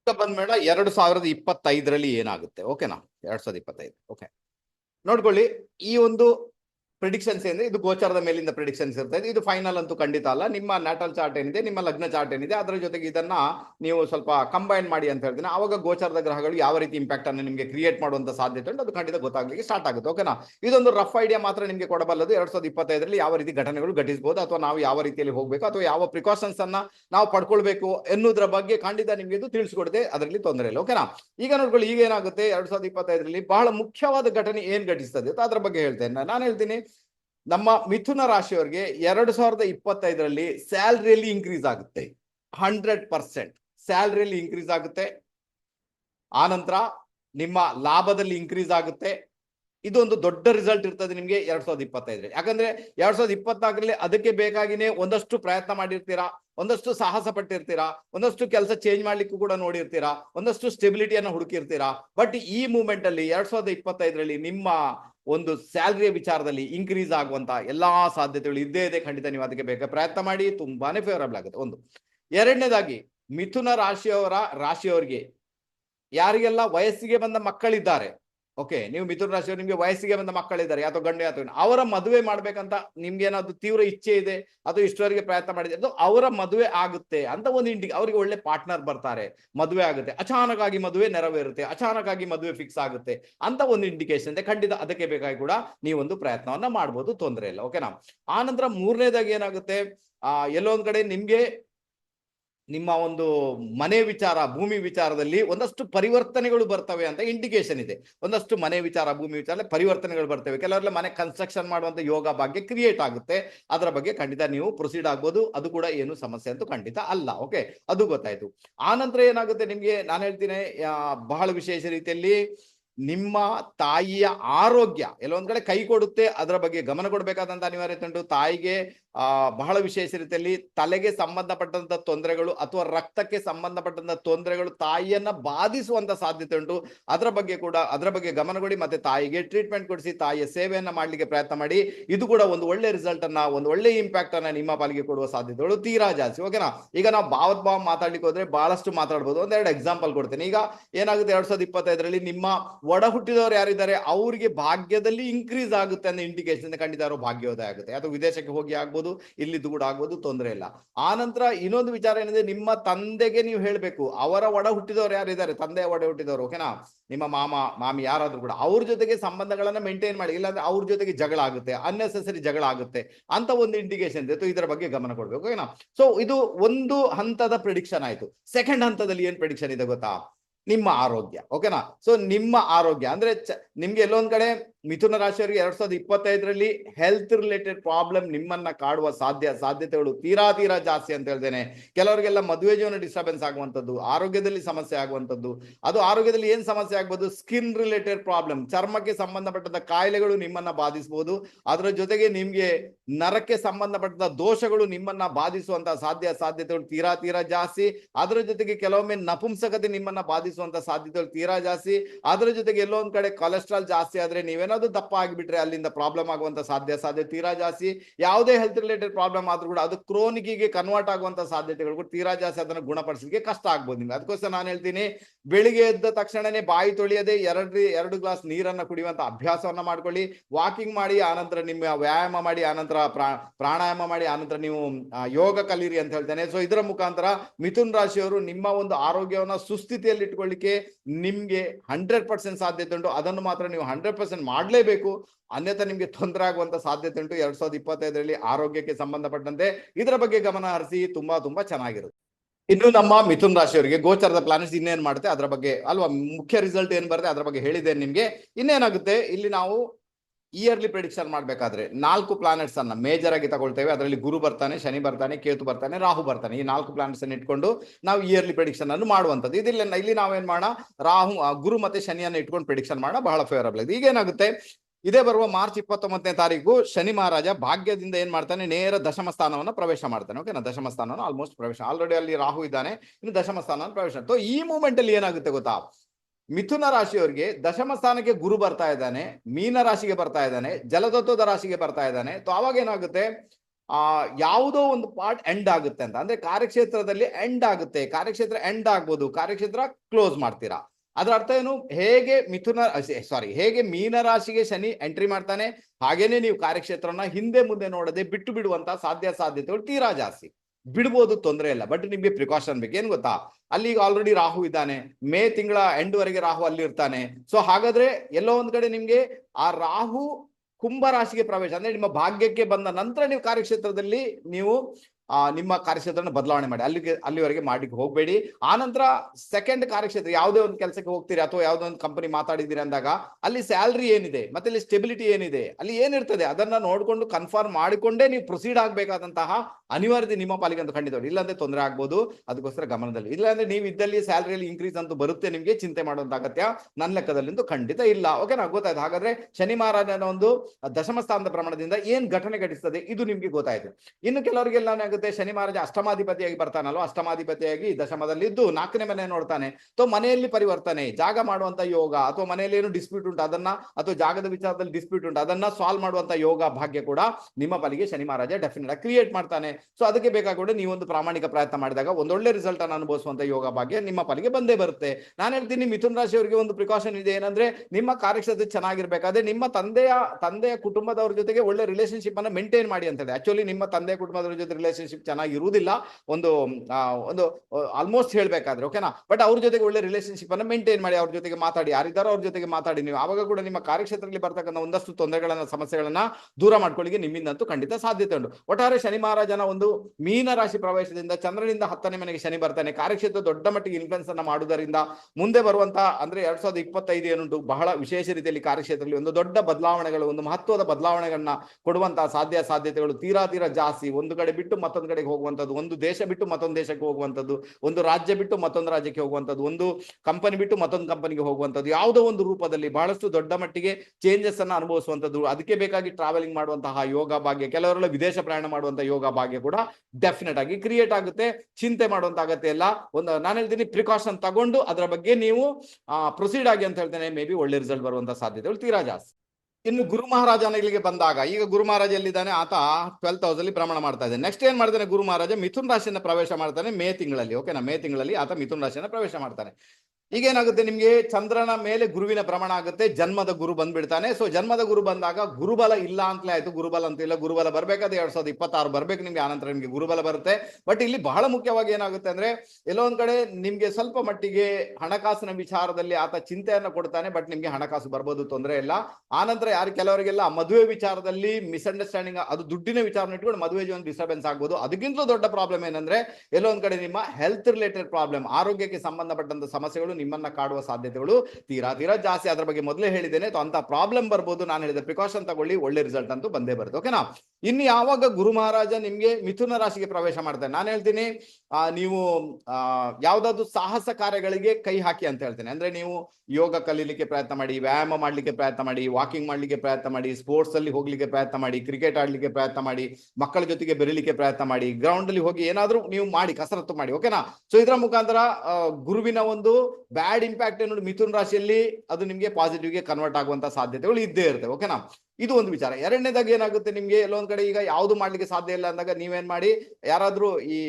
ಈಗ ಬಂದ್ಮೇಡ ಎರಡು ಸಾವಿರದ ಇಪ್ಪತ್ತೈದರಲ್ಲಿ ಏನಾಗುತ್ತೆ? ಓಕೆನಾ? ಎರಡ್ ಸಾವಿರದ ಇಪ್ಪತ್ತೈದು ಓಕೆ. ನೋಡ್ಕೊಳ್ಳಿ, ಈ ಒಂದು ಪ್ರಿಡಿಕ್ಷನ್ಸ್ ಏನಿದೆ, ಇದು ಗೋಚಾರದ ಮೇಲಿಂದ ಪ್ರಿಡಿಕ್ಷನ್ಸ್ ಇರ್ತದೆ ಇದು. ಫೈನಲ್ ಅಂತೂ ಖಂಡಿತ ಅಲ್ಲ. ನಿಮ್ಮ ನ್ಯಾಟಲ್ ಚಾರ್ಟ್ ಏನಿದೆ, ನಿಮ್ಮ ಲಗ್ನ ಚಾರ್ಟ್ ಏನಿದೆ, ಅದರ ಜೊತೆಗೆ ಇದನ್ನ ನೀವು ಸ್ವಲ್ಪ ಕಂಬೈನ್ ಮಾಡಿ ಅಂತ ಹೇಳ್ತೀನಿ. ಆವಾಗ ಗೋಚಾರದ ಗ್ರಹಗಳು ಯಾವ ರೀತಿ ಇಂಪ್ಯಾಕ್ಟ್ ಅನ್ನು ನಿಮಗೆ ಕ್ರಿಯೇಟ್ ಮಾಡುವಂತ ಸಾಧ್ಯತೆ ಉಂಟು, ಅದು ಖಂಡಿತ ಗೊತ್ತಾಗ್ಲಿಕ್ಕೆ ಸ್ಟಾರ್ಟ್ ಆಗುತ್ತೆ. ಓಕೆನಾ ಇದೊಂದು ರಫ್ ಐಡಿಯಾ ಮಾತ್ರ ನಿಮಗೆ ಕೊಡಬಲ್ಲದು. ಎರಡ್ ಸಾವಿರದ ಇಪ್ಪತ್ತೈದರಲ್ಲಿ ಯಾವ ರೀತಿ ಘಟನೆಗಳು ಘಟಿಸಬಹುದು, ಅಥವಾ ನಾವು ಯಾವ ರೀತಿಯಲ್ಲಿ ಹೋಗಬೇಕು, ಅಥವಾ ಯಾವ ಪ್ರಿಕಾಷನ್ಸ್ ಅನ್ನ ನಾವು ಪಡ್ಕೊಳ್ಬೇಕು ಎನ್ನುವುದರ ಬಗ್ಗೆ ಖಂಡಿತ ನಿಮಗೆ ಇದು ತಿಳಿಸ್ಕೊಡುತ್ತೆ. ಅದರಲ್ಲಿ ತೊಂದರೆ ಇಲ್ಲ. ಓಕೆನಾ ಈಗ ನೋಡ್ಕೊಳ್ಳಿ, ಈಗ ಏನಾಗುತ್ತೆ? ಎರಡ್ ಸಾವಿರದ ಇಪ್ಪತ್ತೈದರಲ್ಲಿ ಬಹಳ ಮುಖ್ಯವಾದ ಘಟನೆ ಏನ್ ಘಟಿಸ್ತದೆ ಅದ್ರ ಬಗ್ಗೆ ಹೇಳ್ತೇನೆ. ನಾನು ಹೇಳ್ತೀನಿ ನಮ್ಮ ಮಿಥುನ ರಾಶಿಯವರಿಗೆ ಎರಡು ಸಾವಿರದ ಇಪ್ಪತ್ತೈದರಲ್ಲಿ ಸ್ಯಾಲ್ರಿಯಲ್ಲಿ ಇನ್ಕ್ರೀಸ್ ಆಗುತ್ತೆ. ಹಂಡ್ರೆಡ್ ಪರ್ಸೆಂಟ್ ಸ್ಯಾಲ್ರಿಯಲ್ಲಿ ಇನ್ಕ್ರೀಸ್ ಆಗುತ್ತೆ. ಆನಂತರ ನಿಮ್ಮ ಲಾಭದಲ್ಲಿ ಇನ್ಕ್ರೀಸ್ ಆಗುತ್ತೆ. ಇದೊಂದು ದೊಡ್ಡ ರಿಸಲ್ಟ್ ಇರ್ತದೆ ನಿಮಗೆ ಎರಡ್ ಸಾವಿರದ ಇಪ್ಪತ್ತೈದರಲ್ಲಿ. ಯಾಕಂದ್ರೆ ಎರಡ್ ಸಾವಿರದ ಇಪ್ಪತ್ನಾಲ್ಕರಲ್ಲಿ ಅದಕ್ಕೆ ಬೇಕಾಗಿನೇ ಒಂದಷ್ಟು ಪ್ರಯತ್ನ ಮಾಡಿರ್ತೀರಾ, ಒಂದಷ್ಟು ಸಾಹಸ ಪಟ್ಟಿರ್ತೀರಾ, ಒಂದಷ್ಟು ಕೆಲಸ ಚೇಂಜ್ ಮಾಡ್ಲಿಕ್ಕೂ ಕೂಡ ನೋಡಿರ್ತೀರಾ, ಒಂದಷ್ಟು ಸ್ಟೆಬಿಲಿಟಿಯನ್ನು ಹುಡುಕಿರ್ತೀರಾ. ಬಟ್ ಈ ಮೂಮೆಂಟ್ ಅಲ್ಲಿ ಎರಡ್ ಸಾವಿರದ ಇಪ್ಪತ್ತೈದರಲ್ಲಿ ನಿಮ್ಮ ಒಂದು ಸ್ಯಾಲ್ರಿಯ ವಿಚಾರದಲ್ಲಿ ಇನ್ಕ್ರೀಸ್ ಆಗುವಂತ ಎಲ್ಲಾ ಸಾಧ್ಯತೆಗಳು ಇದ್ದೇ ಇದೆ. ಖಂಡಿತ ನೀವು ಅದಕ್ಕೆ ಬೇಕಾದ ಪ್ರಯತ್ನ ಮಾಡಿ. ತುಂಬಾನೇ ಫೇವರಬಲ್ ಆಗುತ್ತೆ. ಒಂದು. ಎರಡನೇದಾಗಿ, ಮಿಥುನ ರಾಶಿಯವರ, ರಾಶಿಯವರಿಗೆ ಯಾರಿಗೆಲ್ಲ ವಯಸ್ಸಿಗೆ ಬಂದ ಮಕ್ಕಳಿದ್ದಾರೆ ಓಕೆ, ನೀವು ಮಿಥುನ ರಾಶಿಯವರು ನಿಮಗೆ ವಯಸ್ಸಿಗೆ ಬಂದ ಮಕ್ಕಳಿದ್ದಾರೆ ಅಥವಾ ಗಂಡು ಅಥವಾ. ಅವರ ಮದುವೆ ಮಾಡ್ಬೇಕಂತ ನಿಮ್ಗೆ ಏನಾದ್ರು ತೀವ್ರ ಇಚ್ಛೆ ಇದೆ, ಅಥವಾ ಇಷ್ಟವರೆಗೆ ಪ್ರಯತ್ನ ಮಾಡಿದೆ ಅದು ಅವರ ಮದುವೆ ಆಗುತ್ತೆ ಅಂತ ಒಂದು ಇಂಡಿ, ಅವರಿಗೆ ಒಳ್ಳೆ ಪಾರ್ಟ್ನರ್ ಬರ್ತಾರೆ, ಮದುವೆ ಆಗುತ್ತೆ. ಅಚಾನಕ್ ಆಗಿ ಮದುವೆ ನೆರವೇರುತ್ತೆ ಅಚಾನಕ್ ಆಗಿ ಮದುವೆ ಫಿಕ್ಸ್ ಆಗುತ್ತೆ ಅಂತ ಒಂದು ಇಂಡಿಕೇಶನ್ ಇದೆ. ಖಂಡಿತ ಅದಕ್ಕೆ ಬೇಕಾಗಿ ಕೂಡ ನೀವೊಂದು ಪ್ರಯತ್ನವನ್ನ ಮಾಡ್ಬೋದು, ತೊಂದರೆ ಇಲ್ಲ. ಓಕೆನಾ? ಆ ನಂತರ ಮೂರನೇದಾಗಿ ಏನಾಗುತ್ತೆ? ಆ, ಎಲ್ಲೊಂದ್ ಕಡೆ ನಿಮ್ಗೆ ನಿಮ್ಮ ಒಂದು ಮನೆ ವಿಚಾರ, ಭೂಮಿ ವಿಚಾರದಲ್ಲಿ ಒಂದಷ್ಟು ಪರಿವರ್ತನೆಗಳು ಬರ್ತವೆ ಅಂತ ಇಂಡಿಕೇಶನ್ ಇದೆ. ಒಂದಷ್ಟು ಮನೆ ವಿಚಾರ, ಭೂಮಿ ವಿಚಾರ ಪರಿವರ್ತನೆಗಳು ಬರ್ತವೆ. ಕೆಲವರೆಲ್ಲ ಮನೆ ಕನ್ಸ್ಟ್ರಕ್ಷನ್ ಮಾಡುವಂಥ ಯೋಗ ಭಾಗ್ಯ ಕ್ರಿಯೇಟ್ ಆಗುತ್ತೆ. ಅದರ ಬಗ್ಗೆ ಖಂಡಿತ ನೀವು ಪ್ರೊಸೀಡ್ ಆಗ್ಬೋದು. ಅದು ಕೂಡ ಏನು ಸಮಸ್ಯೆ ಅಂತೂ ಖಂಡಿತ ಅಲ್ಲ. ಓಕೆ ಅದು ಗೊತ್ತಾಯ್ತು. ಆನಂತರ ಏನಾಗುತ್ತೆ ನಿಮಗೆ? ನಾನು ಹೇಳ್ತೀನಿ ಬಹಳ ವಿಶೇಷ ರೀತಿಯಲ್ಲಿ ನಿಮ್ಮ ತಾಯಿಯ ಆರೋಗ್ಯ ಎಲ್ಲೊಂದ್ ಕಡೆ ಕೈ ಕೊಡುತ್ತೆ, ಅದರ ಬಗ್ಗೆ ಗಮನ ಕೊಡಬೇಕಾದಂತ ಅನಿವಾರ್ಯತೆ ಉಂಟು. ತಾಯಿಗೆ, ಆ, ಬಹಳ ವಿಶೇಷ ರೀತಿಯಲ್ಲಿ ತಲೆಗೆ ಸಂಬಂಧಪಟ್ಟಂತ ತೊಂದರೆಗಳು ಅಥವಾ ರಕ್ತಕ್ಕೆ ಸಂಬಂಧಪಟ್ಟಂತ ತೊಂದರೆಗಳು ತಾಯಿಯನ್ನ ಬಾಧಿಸುವಂತ ಸಾಧ್ಯತೆ ಉಂಟು. ಅದರ ಬಗ್ಗೆ ಕೂಡ, ಅದರ ಬಗ್ಗೆ ಗಮನ ಕೊಡಿ, ಮತ್ತೆ ತಾಯಿಗೆ ಟ್ರೀಟ್ಮೆಂಟ್ ಕೊಡಿಸಿ, ತಾಯಿಯ ಸೇವೆಯನ್ನ ಮಾಡ್ಲಿಕ್ಕೆ ಪ್ರಯತ್ನ ಮಾಡಿ. ಇದು ಕೂಡ ಒಂದು ಒಳ್ಳೆ ರಿಸಲ್ಟ್ ಅನ್ನ, ಒಂದು ಒಳ್ಳೆ ಇಂಪ್ಯಾಕ್ಟ್ ಅನ್ನ ನಿಮ್ಮ ಪಾಲಿಗೆ ಕೊಡುವ ಸಾಧ್ಯತೆಗಳು ತೀರಾ ಜಾಸ್ತಿ. ಓಕೆನಾ ಈಗ ನಾವು ಭಾವತ್ ಭಾವ ಮಾತಾಡ್ಲಿಕ್ಕೆ ಹೋದ್ರೆ ಬಹಳಷ್ಟು ಮಾತಾಡ್ಬೋದು. ಒಂದೆರಡು ಎಕ್ಸಾಂಪಲ್ ಕೊಡ್ತೇನೆ. ಈಗ ಏನಾಗುತ್ತೆ, ಎರಡ್ ಸಾವಿರದ ಇಪ್ಪತ್ತೈದರಲ್ಲಿ ನಿಮ್ಮ ಒಡ ಹುಟ್ಟಿದವರು ಯಾರಿದ್ದಾರೆ? ಅವರಿಗೆ ಭಾಗ್ಯದಲ್ಲಿ ಇನ್ಕ್ರೀಸ್ ಆಗುತ್ತೆ ಅನ್ನೋ ಇಂಡಿಕೇಶನ್ ಖಂಡಿತ ಅವರು ಭಾಗ್ಯೋದಯ ಆಗುತ್ತೆ. ಅದು ವಿದೇಶಕ್ಕೆ ಹೋಗಿ ಆಗ್ಬೋದು, ಇಲ್ಲಿದ್ದು ಕೂಡ ಆಗ್ಬೋದು, ತೊಂದರೆ ಇಲ್ಲ. ಆನಂತರ ನಂತರ ಇನ್ನೊಂದು ವಿಚಾರ ಏನಂದ್ರೆ, ನಿಮ್ಮ ತಂದೆಗೆ ನೀವು ಹೇಳಬೇಕು, ಅವರ ಒಡ ಹುಟ್ಟಿದವರು ಯಾರಿದ್ದಾರೆ? ತಂದೆಯ ಒಡ ಹುಟ್ಟಿದವರು ಓಕೆನಾ ನಿಮ್ಮ ಮಾಮ, ಮಾಮಿ ಯಾರಾದ್ರೂ ಕೂಡ ಅವ್ರ ಜೊತೆಗೆ ಸಂಬಂಧಗಳನ್ನ ಮೇಂಟೈನ್ ಮಾಡಿ, ಇಲ್ಲಾಂದ್ರೆ ಅವ್ರ ಜೊತೆಗೆ ಜಗಳ ಆಗುತ್ತೆ ಅನ್ನೆಸೆಸರಿ ಜಗಳ ಆಗುತ್ತೆ ಅಂತ ಒಂದು ಇಂಡಿಕೇಶನ್ ಇದೆ. ಇದರ ಬಗ್ಗೆ ಗಮನ ಕೊಡ್ಬೇಕು ಓಕೆನಾ ಸೊ ಇದು ಒಂದು ಹಂತದ ಪ್ರಿಡಿಕ್ಷನ್ ಆಯ್ತು. ಸೆಕೆಂಡ್ ಹಂತದಲ್ಲಿ ಏನ್ ಪ್ರಿಡಿಕ್ಷನ್ ಇದೆ ಗೊತ್ತಾ? ನಿಮ್ಮ ಆರೋಗ್ಯ ಓಕೆನಾ ಸೊ ನಿಮ್ಮ ಆರೋಗ್ಯ ಅಂದ್ರೆ ನಿಮ್ಗೆ ಎಲ್ಲೊಂದ್ ಕಡೆ ಮಿಥುನ ರಾಶಿಯವರಿಗೆ ಎರಡ್ ಸಾವಿರದ ಇಪ್ಪತ್ತೈದರಲ್ಲಿ ಹೆಲ್ತ್ ರಿಲೇಟೆಡ್ ಪ್ರಾಬ್ಲಮ್ ನಿಮ್ಮನ್ನ ಕಾಡುವ ಸಾಧ್ಯ, ಸಾಧ್ಯತೆಗಳು ತೀರಾ ತೀರಾ ಜಾಸ್ತಿ ಅಂತ ಹೇಳ್ತೇನೆ. ಕೆಲವರಿಗೆಲ್ಲ ಮದುವೆ ಜೀವನ ಡಿಸ್ಟರ್ಬೆನ್ಸ್ ಆಗುವಂಥದ್ದು, ಆರೋಗ್ಯದಲ್ಲಿ ಸಮಸ್ಯೆ ಆಗುವಂಥದ್ದು. ಅದು ಆರೋಗ್ಯದಲ್ಲಿ ಏನ್ ಸಮಸ್ಯೆ ಆಗ್ಬೋದು? ಸ್ಕಿನ್ ರಿಲೇಟೆಡ್ ಪ್ರಾಬ್ಲಮ್ ಚರ್ಮಕ್ಕೆ ಸಂಬಂಧಪಟ್ಟಂತ ಕಾಯಿಲೆಗಳು ನಿಮ್ಮನ್ನ ಬಾಧಿಸಬಹುದು ಅದರ ಜೊತೆಗೆ ನಿಮ್ಗೆ ನರಕ್ಕೆ ಸಂಬಂಧಪಟ್ಟಂತ ದೋಷಗಳು ನಿಮ್ಮನ್ನ ಬಾಧಿಸುವಂತ ಸಾಧ್ಯ, ಸಾಧ್ಯತೆಗಳು ತೀರಾ ತೀರಾ ಜಾಸ್ತಿ. ಅದರ ಜೊತೆಗೆ ಕೆಲವೊಮ್ಮೆ ನಪುಂಸಕತೆ ನಿಮ್ಮನ್ನ ಬಾಧಿಸುವಂತ ಸಾಧ್ಯತೆಗಳು ತೀರಾ ಜಾಸ್ತಿ. ಅದರ ಜೊತೆಗೆ ಎಲ್ಲೋ ಒಂದ್ ಕಡೆ ಕೊಲೆಸ್ಟ್ರಾಲ್ ಜಾಸ್ತಿ ಆದ್ರೆ ನೀವೇನಾದ್ರೂ ದಪ್ಪ ಆಗಿಬಿಟ್ರೆ ಅಲ್ಲಿಂದ ಪ್ರಾಬ್ಲಮ್ ಆಗುವಂತ ಸಾಧ್ಯ ಸಾಧ್ಯ. ತೀರಾ ಜಾಸ್ತಿ ಯಾವುದೇ ಹೆಲ್ತ್ ರಿಲೇಟೆಡ್ ಪ್ರಾಬ್ಲಮ್ ಆದ್ರೂ ಕೂಡ ಅದು ಕ್ರೋನಿಕಿಗೆ ಕನ್ವರ್ಟ್ ಆಗುವಂತ ಸಾಧ್ಯತೆಗಳು ಕೂಡ ತೀರಾ ಜಾಸ್ತಿ ಅದನ್ನ ಗುಣಪಡಿಸಲಿಕ್ಕೆ ಕಷ್ಟ ಆಗ್ಬೋದು ನಿಮ್ಗೆ. ಅದಕ್ಕೋಸ್ಕರ ನಾನು ಹೇಳ್ತೀನಿ, ಬೆಳಿಗ್ಗೆ ಎದ್ದ ತಕ್ಷಣನೇ ಬಾಯಿ ತೊಳೆಯದೆ ಎರಡು ಎರಡು ಗ್ಲಾಸ್ ನೀರನ್ನ ಕುಡಿಯುವಂತ ಅಭ್ಯಾಸವನ್ನ ಮಾಡ್ಕೊಳ್ಳಿ. ವಾಕಿಂಗ್ ಮಾಡಿ, ಆನಂತರ ನಿಮ್ಮ ವ್ಯಾಯಾಮ ಮಾಡಿ, ಆನಂತರ ಪ್ರಾ- ಪ್ರಾಣಾಯಾಮ ಮಾಡಿ, ಆನಂತರ ನೀವು ಯೋಗ ಕಲೀರಿ ಅಂತ ಹೇಳ್ತೇನೆ. ಸೊ ಇದರ ಮುಖಾಂತರ ಮಿಥುನ್ ರಾಶಿಯವರು ನಿಮ್ಮ ಒಂದು ಆರೋಗ್ಯವನ್ನ ಸುಸ್ಥಿತಿಯಲ್ಲಿ ಇಟ್ಕೊಳ್ಳಿಕ್ಕೆ ನಿಮ್ಗೆ ಹಂಡ್ರೆಡ್ ಪರ್ಸೆಂಟ್ ಸಾಧ್ಯತೆ ಉಂಟು. ಅದನ್ನು ಮಾತ್ರ ನೀವು ಹಂಡ್ರೆಡ್ ಪರ್ಸೆಂಟ್ ಮಾಡಲೇಬೇಕು. ಅನ್ಯथा ನಿಮಗೆ ತೊಂದರೆ ಆಗುವಂತ ಸಾಧ್ಯತೆ ಉಂಟು. ಎರಡ್ ಸಾವಿರದ ಇಪ್ಪತ್ತೈದರಲ್ಲಿ ಆರೋಗ್ಯಕ್ಕೆ ಸಂಬಂಧಪಟ್ಟಂತೆ ಇದರ ಬಗ್ಗೆ ಗಮನ ಹರಿಸಿ ತುಂಬಾ ತುಂಬಾ ಚೆನ್ನಾಗಿರುತ್ತೆ. ಇನ್ನು ನಮ್ಮ ಮಿಥುನ್ ರಾಶಿಯವರಿಗೆ ಗೋಚರದ ಪ್ಲಾನೆಟ್ಸ್ ಇನ್ನೇನ್ ಮಾಡುತ್ತೆ ಅದರ ಬಗ್ಗೆ ಅಲ್ವಾ? ಮುಖ್ಯ ರಿಸಲ್ಟ್ ಏನ್ ಬರುತ್ತೆ ಅದರ ಬಗ್ಗೆ ಹೇಳಿದ್ದೇನೆ ನಿಮ್ಗೆ. ಇನ್ನೇನಾಗುತ್ತೆ? ಇಲ್ಲಿ ನಾವು ಇಯರ್ಲಿ ಪ್ರಿಡಿಕ್ಷನ್ ಮಾಡ್ಬೇಕಾದ್ರೆ ನಾಲ್ಕು ಪ್ಲಾನೆಟ್ಸ್ ಅನ್ನ ಮೇಜರ್ ಆಗಿ ತಗೊಳ್ತೇವೆ. ಅದರಲ್ಲಿ ಗುರು ಬರ್ತಾನೆ, ಶನಿ ಬರ್ತಾನೆ, ಕೇತು ಬರ್ತಾನೆ, ರಾಹು ಬರ್ತಾನೆ. ಈ ನಾಲ್ಕು ಪ್ಲಾನೆಟ್ಸ್ ಅನ್ನು ಇಟ್ಕೊಂಡು ನಾವು ಇಯರ್ಲಿ ಪ್ರಿಡಿಕ್ಷನ್ ಅನ್ನು ಮಾಡುವಂಥದ್ದು. ಇದಿಲ್ಲ ಇಲ್ಲಿ ನಾವೇನ್ ಮಾಡೋಣ? ರಾಹು ಗುರು ಮತ್ತೆ ಶನಿಯನ್ನ ಇಟ್ಕೊಂಡು ಪ್ರಿಡಿಕ್ಷನ್ ಮಾಡೋಣ. ಬಹಳ ಫೇವರಬಲ್ ಇದೆ ಈಗೇನಾಗುತ್ತೆ ಇದೇ ಬರುವ ಮಾರ್ಚ್ ಇಪ್ಪತ್ತೊಂಬತ್ತನೇ ತಾರೀಕು ಶನಿ ಮಹಾರಾಜ ಭಾಗ್ಯದಿಂದ ಏನ್ ಮಾಡ್ತಾನೆ? ನೇರ ದಶಮ ಸ್ಥಾನವನ್ನು ಪ್ರವೇಶ ಮಾಡ್ತಾನೆ. ಓಕೆನಾ ದಶಮ ಸ್ಥಾನವನ್ನು ಆಲ್ಮೋಸ್ಟ್ ಪ್ರವೇಶ. ಆಲ್ರೆಡಿ ಅಲ್ಲಿ ರಾಹು ಇದ್ದಾನೆ. ಇನ್ನು ದಶಮ ಸ್ಥಾನವನ್ನು ಪ್ರವೇಶ ಈ ಮೂಮೆಂಟ್ ಅಲ್ಲಿ ಏನಾಗುತ್ತೆ ಗೊತ್ತಾ? ಮಿಥುನ ರಾಶಿಯವರಿಗೆ ದಶಮ ಸ್ಥಾನಕ್ಕೆ ಗುರು ಬರ್ತಾ ಇದ್ದಾನೆ, ಮೀನ ರಾಶಿಗೆ ಬರ್ತಾ ಇದ್ದಾನೆ ಜಲತತ್ವದ ರಾಶಿಗೆ ಬರ್ತಾ ಇದ್ದಾನೆ. ಸೊ ಅವಾಗ ಏನಾಗುತ್ತೆ? ಆ, ಯಾವುದೋ ಒಂದು ಪಾರ್ಟ್ ಎಂಡ್ ಆಗುತ್ತೆ ಅಂತ. ಅಂದ್ರೆ ಕಾರ್ಯಕ್ಷೇತ್ರದಲ್ಲಿ ಎಂಡ್ ಆಗುತ್ತೆ. ಕಾರ್ಯಕ್ಷೇತ್ರ ಎಂಡ್ ಆಗ್ಬೋದು. ಕಾರ್ಯಕ್ಷೇತ್ರ ಕ್ಲೋಸ್ ಮಾಡ್ತೀರಾ. ಅದರ ಅರ್ಥ ಏನು? ಹೇಗೆ ಮಿಥುನ ಸಾರಿ ಹೇಗೆ ಮೀನ ರಾಶಿಗೆ ಶನಿ ಎಂಟ್ರಿ ಮಾಡ್ತಾನೆ? ಹಾಗೇನೆ ನೀವು ಕಾರ್ಯಕ್ಷೇತ್ರನ ಹಿಂದೆ ಮುಂದೆ ನೋಡದೆ ಬಿಟ್ಟು ಬಿಡುವಂತ ಸಾಧ್ಯ ಸಾಧ್ಯತೆಗಳು ತೀರಾ ಜಾಸ್ತಿ. ಬಿಡ್ಬೋದು ತೊಂದರೆ ಇಲ್ಲ. ಬಟ್ ನಿಮ್ಗೆ ಪ್ರಿಕಾಷನ್ ಬೇಕು. ಏನ್ ಗೊತ್ತಾ? ಅಲ್ಲಿ ಈಗ ಆಲ್ರೆಡಿ ರಾಹು ಇದ್ದಾನೆ. ಮೇ ತಿಂಗಳ ಎಂಡ್ ವರೆಗೆ ರಾಹು ಅಲ್ಲಿ ಇರ್ತಾನೆ. ಸೊ ಹಾಗಾದ್ರೆ ಎಲ್ಲೋ ಒಂದ್ ಕಡೆ ನಿಮ್ಗೆ ಆ ರಾಹು ಕುಂಭ ರಾಶಿಗೆ ಪ್ರವೇಶ. ಅಂದ್ರೆ ನಿಮ್ಮ ಭಾಗ್ಯಕ್ಕೆ ಬಂದ ನಂತರ ನೀವು ಕಾರ್ಯಕ್ಷೇತ್ರದಲ್ಲಿ ನೀವು ನಿಮ್ಮ ಕಾರ್ಯಕ್ಷೇತ್ರನ ಬದಲಾವಣೆ ಮಾಡಿ. ಅಲ್ಲಿಗೆ, ಅಲ್ಲಿವರೆಗೆ ಮಾಡಲಿಕ್ಕೆ ಹೋಗ್ಬೇಡಿ. ಆನಂತರ ನಂತರ ಸೆಕೆಂಡ್ ಕಾರ್ಯಕ್ಷೇತ್ರ ಯಾವುದೇ ಒಂದು ಕೆಲಸಕ್ಕೆ ಹೋಗ್ತೀರಿ ಅಥವಾ ಯಾವುದೋ ಒಂದು ಕಂಪನಿ ಮಾತಾಡಿದ್ದೀರಿ ಅಂದಾಗ ಅಲ್ಲಿ ಸ್ಯಾಲ್ರಿ ಏನಿದೆ, ಮತ್ತೆ ಅಲ್ಲಿ ಸ್ಟೆಬಿಲಿಟಿ ಏನಿದೆ, ಅಲ್ಲಿ ಏನಿರ್ತದೆ ಅದನ್ನ ನೋಡ್ಕೊಂಡು ಕನ್ಫರ್ಮ್ ಮಾಡಿಕೊಂಡೇ ನೀವು ಪ್ರೊಸೀಡ್ ಆಗಬೇಕಾದಂತಹ ಅನಿವಾರ್ಯತೆ ನಿಮ್ಮ ಪಾಲಿಗೆ ಅಂತ ಖಂಡಿತ ಇಲ್ಲಾಂದ್ರೆ ತೊಂದರೆ ಆಗ್ಬೋದು. ಅದಕ್ಕೋಸ್ಕರ ಗಮನದಲ್ಲಿ. ಇಲ್ಲಾಂದ್ರೆ ನೀವು ಇದ್ದಲ್ಲಿ ಸ್ಯಾಲ್ರಿಯಲ್ಲಿ ಇನ್ಕ್ರೀಸ್ ಅಂತೂ ಬರುತ್ತೆ ನಿಮಗೆ, ಚಿಂತೆ ಮಾಡುವಂತ ಅಗತ್ಯ ನನ್ನ ಲೆಕ್ಕದಲ್ಲಿಂದು ಖಂಡಿತ ಇಲ್ಲ. ಓಕೆನಾ ಗೊತ್ತಾಯ್ತು. ಹಾಗಾದ್ರೆ ಶನಿ ಮಹಾರಾಜನ ಒಂದು ದಶಮ ಸ್ಥಾನದ ಪ್ರಮಾಣದಿಂದ ಏನ್ ಘಟನೆ ಘಟಿಸ್ತದೆ ಇದು ನಿಮ್ಗೆ ಗೊತ್ತಾಯ್ತು. ಇನ್ನು ಕೆಲವರಿಗೆಲ್ಲ ಶನಿ ಮಹಾರಾಜ ಅಷ್ಟಮಾಧಿಪತಿಯಾಗಿ ಬರ್ತಾನಲ್ವ? ಅಷ್ಟಮಾಧಿಪತಿಯಾಗಿ ದಶಮದಲ್ಲಿ ಇದ್ದು ನಾಲ್ಕನೇ ಮನೆ ನೋಡ್ತಾನೆ. ಸೊ ಮನೆಯಲ್ಲಿ ಪರಿವರ್ತನೆ, ಜಾಗ ಮಾಡುವಂತ ಯೋಗ ಅಥವಾ ಮನೆಯಲ್ಲಿ ಏನು ಡಿಸ್ಪ್ಯೂಟ್ ಉಂಟು ಅದನ್ನ ಅಥವಾ ಜಾಗದ ವಿಚಾರದಲ್ಲಿ ಡಿಸ್ಪ್ಯೂಟ್ ಉಂಟು ಅದನ್ನ ಸಾಲ್ವ್ ಮಾಡುವಂತ ಯೋಗ ಭಾಗ್ಯ ಕೂಡ ನಿಮ್ಮ ಪಾಲಿಗೆ ಶನಿ ಮಹಾರಾಜ ಡೆಫಿನೆಟ್ ಆಗಿ ಕ್ರಿಯೇಟ್ ಮಾಡ್ತಾನೆ. ಸೊ ಅದಕ್ಕೆ ಬೇಕಾಗಿ ನೀವೊಂದು ಪ್ರಾಮಾಣಿಕ ಪ್ರಯತ್ನ ಮಾಡಿದಾಗ ಒಂದೊಳ್ಳೆ ರಿಸಲ್ಟ್ ಅನ್ನು ಅನುಭವಿಸುವಂತ ಯೋಗ ಭಾಗ್ಯ ನಿಮ್ಮ ಪಾಲಿಗೆ ಬಂದೇ ಬರುತ್ತೆ. ನಾನು ಹೇಳ್ತೀನಿ ಮಿಥುನ್ ರಾಶಿಯವರಿಗೆ ಒಂದು ಪ್ರಿಕಾಷನ್ ಇದೆ ಏನಂದ್ರೆ ನಿಮ್ಮ ಕಾರ್ಯಕ್ಷೇತ್ರ ಚೆನ್ನಾಗಿರ್ಬೇಕಾದ್ರೆ ನಿಮ್ಮ ತಂದೆಯ ತಂದೆಯ ಕುಟುಂಬದವ್ರ ಜೊತೆಗೆ ಒಳ್ಳೆ ರಿಲೇಶನ್ಶಿಪ್ ಅನ್ನ ಮೇಂಟೈನ್ ಮಾಡಿ ಅಂತ ಇದೆ. ಆಕ್ಚುಲಿ ನಿಮ್ಮ ತಂದೆ ಕುಟುಂಬದವ್ರ ಜೊತೆ ರಿಲೇಶನ್ಶಿಪ್ ಚೆನ್ನಾಗಿರುವುದಿಲ್ಲ. ಒಂದು ಒಂದು ಆಲ್ಮೋಸ್ಟ್ ಹೇಳಬೇಕಾದ್ರೆ ಓಕೆನಾ ಬಟ್ ಅವ್ರ ಜೊತೆಗೆ ಒಳ್ಳೆ ರಿಲೇಶನ್ಶಿಪ್ ಅನ್ನು ಮೇಂಟೈನ್ ಮಾಡಿ, ಅವ್ರ ಜೊತೆಗೆ ಮಾತಾಡಿ. ಯಾರಿದ್ದಾರೋ ಅವ್ರ ಜೊತೆಗೆ ಮಾತಾಡಿ. ನೀವು ಆವಾಗ ಕೂಡ ನಿಮ್ಮ ಕಾರ್ಯಕ್ಷೇತ್ರದಲ್ಲಿ ಬರ್ತಕ್ಕಂಥ ಒಂದಷ್ಟು ತೊಂದರೆಗಳನ್ನ, ಸಮಸ್ಯೆಗಳನ್ನ ದೂರ ಮಾಡ್ಕೊಳ್ಳಿ ನಿಮ್ಮಿಂದಂತೂ ಖಂಡಿತ ಸಾಧ್ಯತೆ ಉಂಟು. ಒಟ್ಟಾರೆ ಶನಿ ಮಹಾರಾಜನ ಒಂದು ಮೀನ ರಾಶಿ ಪ್ರವೇಶದಿಂದ ಚಂದ್ರನಿಂದ ಹತ್ತನೇ ಮನೆಗೆ ಶನಿ ಬರ್ತಾನೆ. ಕಾರ್ಯಕ್ಷೇತ್ರ ದೊಡ್ಡ ಮಟ್ಟಿಗೆ ಇನ್ಫ್ಲುಯೆನ್ಸ್ ಅನ್ನ ಮಾಡುವುದರಿಂದ ಮುಂದೆ ಬರುವಂತಹ ಅಂದ್ರೆ ಎರಡ್ ಸಾವಿರದ ಇಪ್ಪತ್ತೈದು ಏನುಂಟು, ಬಹಳ ವಿಶೇಷ ರೀತಿಯಲ್ಲಿ ಕಾರ್ಯಕ್ಷೇತ್ರದಲ್ಲಿ ಒಂದು ದೊಡ್ಡ ಬದಲಾವಣೆಗಳು, ಒಂದು ಮಹತ್ವದ ಬದಲಾವಣೆಗಳನ್ನ ಕೊಡುವಂತಹ ಸಾಧ್ಯ ಸಾಧ್ಯತೆಗಳು ತೀರಾ ತೀರಾ ಜಾಸ್ತಿ. ಒಂದು ಕಡೆ ಬಿಟ್ಟು ಮತ್ತೊಂದು ಕಡೆಗೆ ಹೋಗುವಂತದ್ದು ಒಂದು ದೇಶ ಬಿಟ್ಟು ಮತ್ತೊಂದು ದೇಶಕ್ಕೆ ಹೋಗುವಂತದ್ದು ಒಂದು ರಾಜ್ಯ ಬಿಟ್ಟು ಮತ್ತೊಂದು ರಾಜ್ಯಕ್ಕೆ ಹೋಗುವಂತದ್ದು ಒಂದು ಕಂಪನಿ ಬಿಟ್ಟು ಮತ್ತೊಂದು ಕಂಪನಿಗೆ ಹೋಗುವಂತದ್ದು ಯಾವುದೋ ಒಂದು ರೂಪದಲ್ಲಿ ಬಹಳಷ್ಟು ದೊಡ್ಡ ಮಟ್ಟಿಗೆ ಚೇಂಜಸ್ ಅನ್ನು ಅನುಭವಿಸುವಂಥದ್ದು, ಅದಕ್ಕೆ ಬೇಕಾಗಿ ಟ್ರಾವೆಲಿಂಗ್ ಮಾಡುವಂತಹ ಯೋಗ ಭಾಗ್ಯ, ಕೆಲವರೆಲ್ಲ ವಿದೇಶ ಪ್ರಯಾಣ ಮಾಡುವಂತಹ ಯೋಗ ಭಾಗ್ಯ ಕೂಡ ಡೆಫಿನೆಟ್ ಆಗಿ ಕ್ರಿಯೇಟ್ ಆಗುತ್ತೆ, ಚಿಂತೆ ಮಾಡುವಂತ ಅಗತ್ಯ ಇಲ್ಲ ಒಂದು ನಾನು ಹೇಳ್ತೀನಿ ಪ್ರಿಕಾಷನ್ ತಗೊಂಡು ಅದರ ಬಗ್ಗೆ ನೀವು ಪ್ರೊಸೀಡ್ ಆಗಿ ಅಂತ ಹೇಳ್ತೇನೆ ಮೇ ಬಿ ಒಳ್ಳೆ ರಿಸಲ್ಟ್ ಬರುವಂತ ಸಾಧ್ಯತೆಗಳು ತೀರಾ ಜಾಸ್ತಿ. ಇನ್ನು ಗುರು ಮಹಾರಾಜನ ಇಲ್ಲಿಗೆ ಬಂದಾಗ, ಈಗ ಗುರು ಮಹಾರಾಜ ಎಲ್ಲಿದ್ದಾನೆ? ಆತ ಟ್ವೆಲ್ತ್ ಹೌಸ್ ಅಲ್ಲಿ ಭ್ರಮಣ ಮಾಡ್ತಾ ಇದ್ದಾನೆ. ನೆಕ್ಸ್ಟ್ ಏನ್ ಮಾಡ್ತಾನೆ ಗುರು ಮಹಾರಾಜ? ಮಿಥುನ್ ರಾಶಿಯನ್ನ ಪ್ರವೇಶ ಮಾಡ್ತಾನೆ ಮೇ ತಿಂಗಳಲ್ಲಿ ಓಕೆನಾ ಮೇ ತಿಂಗಳಲ್ಲಿ ಆತ ಮಿಥುನ್ ರಾಶಿಯನ್ನ ಪ್ರವೇಶ ಮಾಡ್ತಾನೆ. ಈಗ ಏನಾಗುತ್ತೆ ನಿಮ್ಗೆ? ಚಂದ್ರನ ಮೇಲೆ ಗುರುವಿನ ಪ್ರಮಾಣ ಆಗುತ್ತೆ, ಜನ್ಮದ ಗುರು ಬಂದ್ಬಿಡ್ತಾನೆ. ಸೊ ಜನ್ಮದ ಗುರು ಬಂದಾಗ ಗುರುಬಲ ಇಲ್ಲ ಅಂತಲೇ ಆಯ್ತು. ಗುರುಬಲ ಅಂತ ಇಲ್ಲ, ಗುರುಬಲ ಬರ್ಬೇಕಾದ್ರೆ ಎರಡ್ ಸಾವಿರದ ಇಪ್ಪತ್ತಾರು ಬರ್ಬೇಕು ನಿಮ್ಗೆ. ಆನಂತರ ನಿಮ್ಗೆ ಗುರುಬಲ ಬರುತ್ತೆ. ಬಟ್ ಇಲ್ಲಿ ಬಹಳ ಮುಖ್ಯವಾಗಿ ಏನಾಗುತ್ತೆ ಅಂದ್ರೆ, ಎಲ್ಲೋ ಒಂದ್ ಕಡೆ ನಿಮ್ಗೆ ಸ್ವಲ್ಪ ಮಟ್ಟಿಗೆ ಹಣಕಾಸಿನ ವಿಚಾರದಲ್ಲಿ ಆತ ಚಿಂತೆಯನ್ನ ಕೊಡ್ತಾನೆ ಬಟ್ ನಿಮ್ಗೆ ಹಣಕಾಸು ಬರ್ಬೋದು, ತೊಂದರೆ ಇಲ್ಲ. ಆನಂತರ ಯಾರು ಕೆಲವರಿಗೆಲ್ಲ ಮದುವೆ ವಿಚಾರದಲ್ಲಿ ಮಿಸ್ಅಂಡರ್ಸ್ಟ್ಯಾಂಡಿಂಗ್ ಅದು ದುಡ್ಡಿನ ವಿಚಾರನ ಇಟ್ಕೊಂಡು ಮದುವೆ ಜೀವನ ಡಿಸ್ಟರ್ಬೆನ್ಸ್ ಆಗ್ಬೋದು. ಅದಕ್ಕಿಂತಲೂ ದೊಡ್ಡ ಪ್ರಾಬ್ಲಮ್ ಏನಂದ್ರೆ, ಎಲ್ಲೋ ಒಂದ್ ಕಡೆ ನಿಮ್ಮ ಹೆಲ್ತ್ ರಿಲೇಟೆಡ್ ಪ್ರಾಬ್ಲಮ್ ಆರೋಗ್ಯಕ್ಕೆ ಸಂಬಂಧಪಟ್ಟಂತ ಸಮಸ್ಯೆಗಳು ನಿಮ್ಮನ್ನ ಕಾಡುವ ಸಾಧ್ಯತೆಗಳು ತೀರಾ ತೀರಾ ಜಾಸ್ತಿ. ಅದ್ರ ಬಗ್ಗೆ ಮೊದಲೇ ಹೇಳಿದ್ದೇನೆ. ಅಂತ ಪ್ರಾಬ್ಲಮ್ ಬರ್ಬೋದು. ನಾನು ಹೇಳಿದ ಪ್ರಿಕಾಷನ್ ತಗೊಳ್ಳಿ, ಒಳ್ಳೆ ರಿಸಲ್ಟ್ ಅಂತೂ ಬಂದೇ ಬರುತ್ತೆ. ಓಕೆನಾ ಇನ್ನು ಯಾವಾಗ ಗುರು ಮಹಾರಾಜ ನಿಮ್ಗೆ ಮಿಥುನ ರಾಶಿಗೆ ಪ್ರವೇಶ ಮಾಡ್ತಾರೆ? ನಾನು ಹೇಳ್ತೀನಿ, ಆ, ನೀವು, ಆ, ಯಾವ್ದಾದ್ರು ಸಾಹಸ ಕಾರ್ಯಗಳಿಗೆ ಕೈ ಹಾಕಿ ಅಂತ ಹೇಳ್ತೇನೆ. ಅಂದ್ರೆ ನೀವು ಯೋಗ ಕಲೀಲಿಕ್ಕೆ ಪ್ರಯತ್ನ ಮಾಡಿ, ವ್ಯಾಯಾಮ ಮಾಡ್ಲಿಕ್ಕೆ ಪ್ರಯತ್ನ ಮಾಡಿ ವಾಕಿಂಗ್ ಮಾಡ್ಲಿಕ್ಕೆ ಪ್ರಯತ್ನ ಮಾಡಿ ಸ್ಪೋರ್ಟ್ಸ್ ಅಲ್ಲಿ ಹೋಗ್ಲಿಕ್ಕೆ ಪ್ರಯತ್ನ ಮಾಡಿ ಕ್ರಿಕೆಟ್ ಆಡ್ಲಿಕ್ಕೆ ಪ್ರಯತ್ನ ಮಾಡಿ, ಮಕ್ಕಳ ಜೊತೆಗೆ ಬೆರೀಲಿಕ್ಕೆ ಪ್ರಯತ್ನ ಮಾಡಿ ಗ್ರೌಂಡ್ ಅಲ್ಲಿ ಹೋಗಿ ಏನಾದ್ರೂ ನೀವು ಮಾಡಿ, ಕಸರತ್ತು ಮಾಡಿ. ಓಕೆನಾ ಸೊ ಇದರ ಮುಖಾಂತರ ಗುರುವಿನ ಒಂದು ಬ್ಯಾಡ್ ಇಂಪ್ಯಾಕ್ಟ್ ಏನು ಮಿಥುನ್ ರಾಶಿಯಲ್ಲಿ ಅದು ನಿಮ್ಗೆ ಪಾಸಿಟಿವ್ಗೆ ಕನ್ವರ್ಟ್ ಆಗುವಂತ ಸಾಧ್ಯತೆಗಳು ಇದ್ದೇ ಇರುತ್ತೆ ಓಕೆನಾ ಇದು ಒಂದು ವಿಚಾರ. ಎರಡನೇದಾಗಿ ಏನಾಗುತ್ತೆ ನಿಮ್ಗೆ? ಎಲ್ಲೊಂದ್ ಕಡೆ ಈಗ ಯಾವ್ದು ಮಾಡ್ಲಿಕ್ಕೆ ಸಾಧ್ಯ ಇಲ್ಲ ಅಂದಾಗ ನೀವೇನ್ ಮಾಡಿ, ಯಾರಾದ್ರೂ ಈ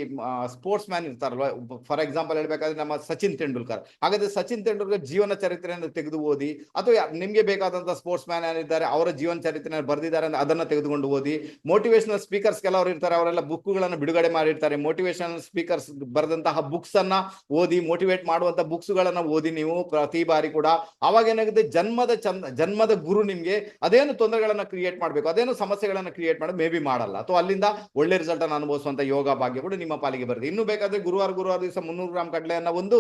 ಸ್ಪೋರ್ಟ್ಸ್ ಮ್ಯಾನ್ ಇರ್ತಾರಲ್ವ? ಫಾರ್ ಎಕ್ಸಾಂಪಲ್ ಹೇಳ್ಬೇಕಾದ್ರೆ ನಮ್ಮ ಸಚಿನ್ ತೆಂಡೂಲ್ಕರ್. ಹಾಗಾದ್ರೆ ಸಚಿನ್ ತೆಂಡೂಲ್ಕರ್ ಜೀವನ ಚರಿತ್ರೆಯನ್ನು ತೆಗೆದು ಓದಿ ಅಥವಾ ನಿಮ್ಗೆ ಬೇಕಾದಂತ ಸ್ಪೋರ್ಟ್ಸ್ ಮ್ಯಾನ್ ಏನಿದ್ದಾರೆ ಅವರ ಜೀವನ ಚರಿತ್ರೆಯನ್ನು ಬರೆದಿದ್ದಾರೆ ಅಂದ್ರೆ ಅದನ್ನ ತೆಗೆದುಕೊಂಡು ಓದಿ ಮೋಟಿವೇಶನಲ್ ಸ್ಪೀಕರ್ಸ್ ಕೆಲವರು ಇರ್ತಾರೆ, ಅವರೆಲ್ಲ ಬುಕ್ಗಳನ್ನು ಬಿಡುಗಡೆ ಮಾಡಿರ್ತಾರೆ ಮೋಟಿವೇಶನಲ್ ಸ್ಪೀಕರ್ಸ್ ಬರೆದಂತಹ ಬುಕ್ಸ್ ಅನ್ನ ಓದಿ ಮೋಟಿವೇಟ್ ಮಾಡುವಂತ ಬುಕ್ಸ್ ಗಳನ್ನ ಓದಿ ನೀವು ಪ್ರತಿ ಬಾರಿ ಕೂಡ. ಅವಾಗ ಏನಾಗುತ್ತೆ? ಜನ್ಮದ ಚಂದ, ಜನ್ಮದ ಗುರು ನಿಮ್ಗೆ, ಅದೇನು ತೊಂದರೆಗಳನ್ನ ಕ್ರಿಯೇಟ್ ಮಾಡಬೇಕು. ಅದೇನು ಸಮಸ್ಯೆಗಳನ್ನ ಕ್ರಿಯೇಟ್ ಮಾಡೋದು ಮೇ ಬಿ ಮಾಡಲ್ಲ. ಅಥವಾ ಅಲ್ಲಿಂದ ಒಳ್ಳೆ ರಿಸಲ್ಟ್ ಅನ್ನು ಅನುಭವಿಸುವಂತ ಯೋಗ ಭಾಗ್ಯ ಕೂಡ ನಿಮ್ಮ ಪಾಲಿಗೆ ಬರುತ್ತೆ. ಇನ್ನು ಬೇಕಾದ್ರೆ ಗುರುವಾರ ಗುರುವಾರ ದಿವಸ ಮುನ್ನೂರು ಗ್ರಾಮ್ ಕಡಲೆಯನ್ನ ಒಂದು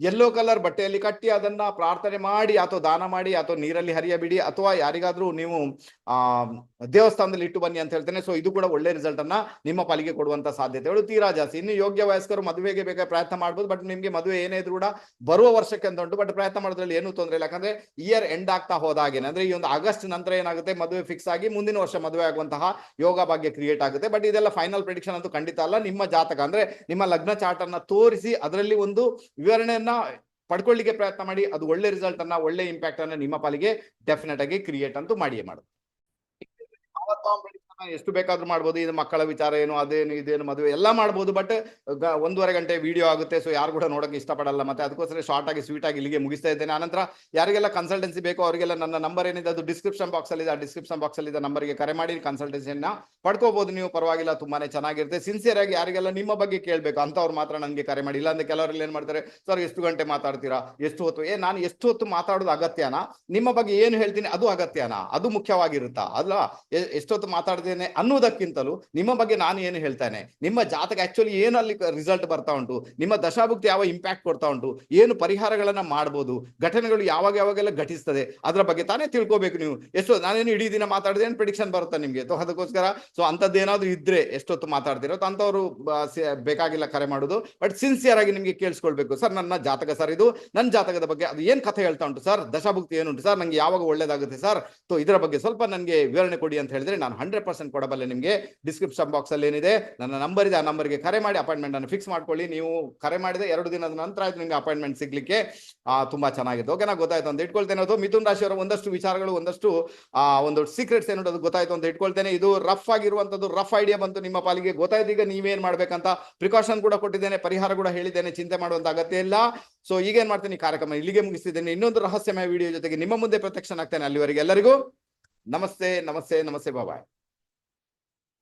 ಯೆಲ್ಲೋ ಕಲರ್ ಬಟ್ಟೆಯಲ್ಲಿ ಕಟ್ಟಿ ಅದನ್ನ ಪ್ರಾರ್ಥನೆ ಮಾಡಿ ಅಥವಾ ದಾನ ಮಾಡಿ ಅಥವಾ ನೀರಲ್ಲಿ ಹರಿಯಬಿಡಿ ಅಥವಾ ಯಾರಿಗಾದ್ರೂ ನೀವು, ಆ, ದೇವಸ್ಥಾನದಲ್ಲಿ ಇಟ್ಟು ಬನ್ನಿ ಅಂತ ಹೇಳ್ತೇನೆ. ಸೊ ಇದು ಕೂಡ ಒಳ್ಳೆ ರಿಸಲ್ಟ್ ಅನ್ನ ನಿಮ್ಮ ಪಾಲಿಗೆ ಕೊಡುವಂತ ಸಾಧ್ಯತೆಗಳು ತೀರಾ ಜಾಸ್ತಿ. ಇನ್ನು ಯೋಗ್ಯ ವಯಸ್ಕರು ಮದುವೆಗೆ ಬೇಕಾದ ಪ್ರಯತ್ನ ಮಾಡ್ಬೋದು ಬಟ್ ನಿಮ್ಗೆ ಮದುವೆ ಏನೇ ಇದ್ರು ಕೂಡ ಬರುವ ವರ್ಷಕ್ಕೆ ಅಂತ ಉಂಟು ಬಟ್ ಪ್ರಯತ್ನ ಮಾಡೋದ್ರಲ್ಲಿ ಏನೂ ತೊಂದರೆ ಇಲ್ಲ. ಯಾಕಂದ್ರೆ ಇಯರ್ ಎಂಡ್ ಆಗ್ತಾ ಹೋದಾಗೇನೆ. ಅಂದ್ರೆ ಈ ಒಂದು ಆಗಸ್ಟ್ ನಂತರ ಏನಾಗುತ್ತೆ, ಮದುವೆ ಫಿಕ್ಸ್ ಆಗಿ ಮುಂದಿನ ವರ್ಷ ಮದುವೆ ಆಗುವಂತಹ ಯೋಗ ಭಾಗ್ಯ ಕ್ರಿಯೇಟ್ ಆಗುತ್ತೆ. ಬಟ್ ಇದೆಲ್ಲ ಫೈನಲ್ ಪ್ರಿಡಿಕ್ಷನ್ ಅಂತೂ ಖಂಡಿತ ಅಲ್ಲ. ನಿಮ್ಮ ಜಾತಕ ಅಂದ್ರೆ ನಿಮ್ಮ ಲಗ್ನ ಚಾರ್ಟ್ ಅನ್ನ ತೋರಿಸಿ, ಅದರಲ್ಲಿ ಒಂದು ವಿವರಣೆಯನ್ನ ಪಡ್ಕೊಳ್ಳಿಕ್ಕೆ ಪ್ರಯತ್ನ ಮಾಡಿ, ಅದು ಒಳ್ಳೆ ರಿಸಲ್ಟ್ ಅನ್ನ, ಒಳ್ಳೆ ಇಂಪ್ಯಾಕ್ಟ್ ಅನ್ನ ನಿಮ್ಮ ಪಾಲಿಗೆ ಡೆಫಿನೆಟ್ ಆಗಿ ಕ್ರಿಯೇಟ್ ಅಂತೂ ಮಾಡಿಯೇ ಮಾಡುತ್ತೆ ಎಷ್ಟು ಬೇಕಾದ್ರೂ ಮಾಡ್ಬೋದು. ಇದು ಮಕ್ಕಳ ವಿಚಾರ ಏನು, ಅದೇನು, ಇದೇನು, ಮದುವೆ ಎಲ್ಲ ಮಾಡ್ಬೋದು ಬಟ್ ಒಂದೂವರೆ ಗಂಟೆ ವಿಡಿಯೋ ಆಗುತ್ತೆ ಸೊ ಯಾರು ಕೂಡ ನೋಡೋಕೆ ಇಷ್ಟಪಡಲ್ಲ. ಮತ್ತೆ ಅದಕ್ಕೋಸ್ಕರ ಶಾರ್ಟ್ ಆಗಿ ಸ್ವೀಟ್ ಆಗಿ ಇಲ್ಲಿಗೆ ಮುಗಿಸ್ತಾ ಇದ್ದೇನೆ. ಆನಂತರ ಯಾರಿಗೆಲ್ಲ ಕನ್ಸಲ್ಟೆನ್ಸಿ ಬೇಕೋ ಅವರಿಗೆಲ್ಲ ನನ್ನ ನಂಬರ್ ಏನಿದೆ, ಅದು ಡಿಸ್ಕ್ರಿಪ್ಷನ್ ಬಾಕ್ಸ್ ಅಲ್ಲಿ ಆ ಡಿಸ್ಕ್ರಿಪ್ಷನ್ ಬಾಕ್ಸ್ ಅಲ್ಲಿ ಇದೆ ನಂಬರ್ಗೆ ಕರೆ ಮಾಡಿ ಕನ್ಸಲ್ಟೆನ್ಸಿಯನ್ನ ಪಡ್ಕೋಬಹುದು ನೀವು. ಪರವಾಗಿಲ್ಲ, ತುಂಬಾನೇ ಚೆನ್ನಾಗಿರುತ್ತೆ. ಸಿನ್ಸಿಯರ್ ಆಗಿ ಯಾರಿಗೆಲ್ಲ ನಿಮ್ಮ ಬಗ್ಗೆ ಕೇಳಬೇಕು ಅಂತವ್ರು ಮಾತ್ರ ನನಗೆ ಕರೆ ಮಾಡಿ. ಇಲ್ಲಾಂದ್ರೆ ಕೆಲವರೆಲ್ಲ ಏನ್ ಮಾಡ್ತಾರೆ ಸರ್ ಎಷ್ಟು ಗಂಟೆ ಮಾತಾಡ್ತೀರಾ? ಎಷ್ಟು ಹೊತ್ತು? ಏ, ನಾನು ಎಷ್ಟು ಹೊತ್ತು ಮಾತಾಡೋದು ಅಗತ್ಯನಾ? ನಿಮ್ಮ ಬಗ್ಗೆ ಏನು ಹೇಳ್ತೀನಿ, ಅದು ಅಗತ್ಯನಾ? ಅದು ಮುಖ್ಯವಾಗಿರುತ್ತಾ? ಅಲ್ಲ ಎಷ್ಟೊತ್ತು ಮಾತಾಡ್ತೇನೆ? ಅನ್ನೋದಕ್ಕಿಂತಲೂ ನಿಮ್ಮ ಬಗ್ಗೆ ನಾನು ಏನು ಹೇಳ್ತೇನೆ, ನಿಮ್ಮ ಜಾತಕ ಆಕ್ಚುಲಿ ಏನು ಅಲ್ಲಿ ರಿಸಲ್ಟ್ ಬರ್ತಾ ಉಂಟು, ನಿಮ್ಮ ದಶಾಭುಕ್ತಿ ಯಾವ ಇಂಪ್ಯಾಕ್ಟ್ ಕೊಡ್ತಾ ಉಂಟು, ಏನು ಪರಿಹಾರಗಳನ್ನ ಮಾಡ್ಬೋದು, ಘಟನೆಗಳು ಯಾವಾಗ ಯಾವಾಗೆಲ್ಲ ಘಟಿಸ್ತದೆ, ಅದರ ಬಗ್ಗೆ ತಾನೇ ತಿಳ್ಕೋಬೇಕು ನೀವು. ಎಷ್ಟು ನಾನೇನು ಇಡೀ ದಿನ ಮಾತಾಡಿದೆ ಏನು ಪ್ರಿಡಿಕ್ಷನ್ ಬರುತ್ತಾ ನಿಮಗೆ? ಸೊ ಅದಕ್ಕೋಸ್ಕರ ಸೊ ಅಂಥದ್ದೇನಾದ್ರೂ ಇದ್ರೆ ಎಷ್ಟೊತ್ತು ಮಾತಾಡ್ತಿರೋ ಅಂಥವ್ರು ಬೇಕಾಗಿಲ್ಲ ಕರೆ ಮಾಡೋದು ಬಟ್ ಸಿನ್ಸಿಯರ್ ಆಗಿ ನಿಮಗೆ ಕೇಳಿಸ್ಕೊಳ್ಬೇಕು. ಸರ್, ನನ್ನ ಜಾತಕ ಸರ್ ಇದು ನನ್ನ ಜಾತಕದ ಬಗ್ಗೆ ಅದು ಏನು ಕಥೆ ಹೇಳ್ತಾ ಉಂಟು? ಸರ್, ದಶಾಭುಕ್ತಿ ಏನುಂಟು? ಸರ್, ನಂಗೆ ಯಾವಾಗ ಒಳ್ಳೇದಾಗುತ್ತೆ ಸರ್? ಸೊ ಇದರ ಬಗ್ಗೆ ಸ್ವಲ್ಪ ನನಗೆ ವಿವರಣೆ ಕೊಡಿ ಅಂತ ಹೇಳಿದ್ರೆ ನಾನು ಹಂಡ್ರೆಡ್ ಪರ್ಸೆಂಟ್ ಕೊಡಬಲ್ಲೆ ನಿಮಗೆ. ಡಿಸ್ಕ್ರಿಪ್ಷನ್ ಬಾಕ್ಸ್ ಅಲ್ಲಿ ಏನಿದೆ, ನನ್ನ ನಂಬರ್ ಇದೆ, ಆ ನಂಬರ್ಗೆ ಕರೆ ಮಾಡಿ ಅಪಾಯಿಂಟ್ಮೆಂಟ್ ಅನ್ನು ಫಿಕ್ಸ್ ಮಾಡ್ಕೊಳ್ಳಿ. ನೀವು ಕರೆ ಮಾಡಿದ ಎರಡು ದಿನದ ನಂತರ ಆಯ್ತು ನಿಮಗೆ ಅಪಾಯಿಂಟ್ಮೆಂಟ್ ಸಿಗ್ಲಿಕ್ಕೆ. ತುಂಬಾ ಚೆನ್ನಾಗಿದೆ ಓಕೆನಾ ಗೊತ್ತಾಯ್ತು ಅಂತ ಇಟ್ಕೊಳ್ತೇನೆ. ಅದು ಮಿಥುನ್ ರಾಶಿಯವರ ಒಂದಷ್ಟು ವಿಚಾರಗಳು, ಒಂದಷ್ಟು, ಆ, ಒಂದು ಸೀಕ್ರೆಟ್ಸ್ ಏನು ಅದು ಗೊತ್ತಾಯ್ತು ಅಂತ ಇಟ್ಕೊಳ್ತೇನೆ. ಇದು ರಫ್ ಆಗಿರುವಂತದ್ದು ರಫ್ ಐಡಿಯಾ ಬಂತು ನಿಮ್ಮ ಪಾಲಿಗೆ. ಗೊತ್ತಾಯ್ತು ಈಗ ನೀವೇನ್ ಮಾಡ್ಬೇಕಂತ. ಪ್ರಿಕಾಷನ್ ಕೂಡ ಕೊಟ್ಟಿದ್ದೇನೆ, ಪರಿಹಾರ ಕೂಡ ಹೇಳಿದ್ದೇನೆ, ಚಿಂತೆ ಮಾಡುವಂತ ಅಗತ್ಯ ಇಲ್ಲ. ಸೊ ಈಗೇನ್ ಮಾಡ್ತೀನಿ? ಈ ಕಾರ್ಯಕ್ರಮ ಇಲ್ಲಿಗೆ ಮುಗಿಸ್ತಿದ್ದೇನೆ. ಇನ್ನೊಂದು ರಹಸ್ಯಮಯ ವಿಡಿಯೋ ಜೊತೆಗೆ ನಿಮ್ಮ ಮುಂದೆ ಪ್ರತ್ಯಕ್ಷನಾಗ್ತೇನೆ ಅಲ್ಲಿವರೆಗೆ ಎಲ್ಲರಿಗೂ. ನಮಸ್ತೆ ನಮಸ್ತೆ ನಮಸ್ತೆ ಬಾಯ್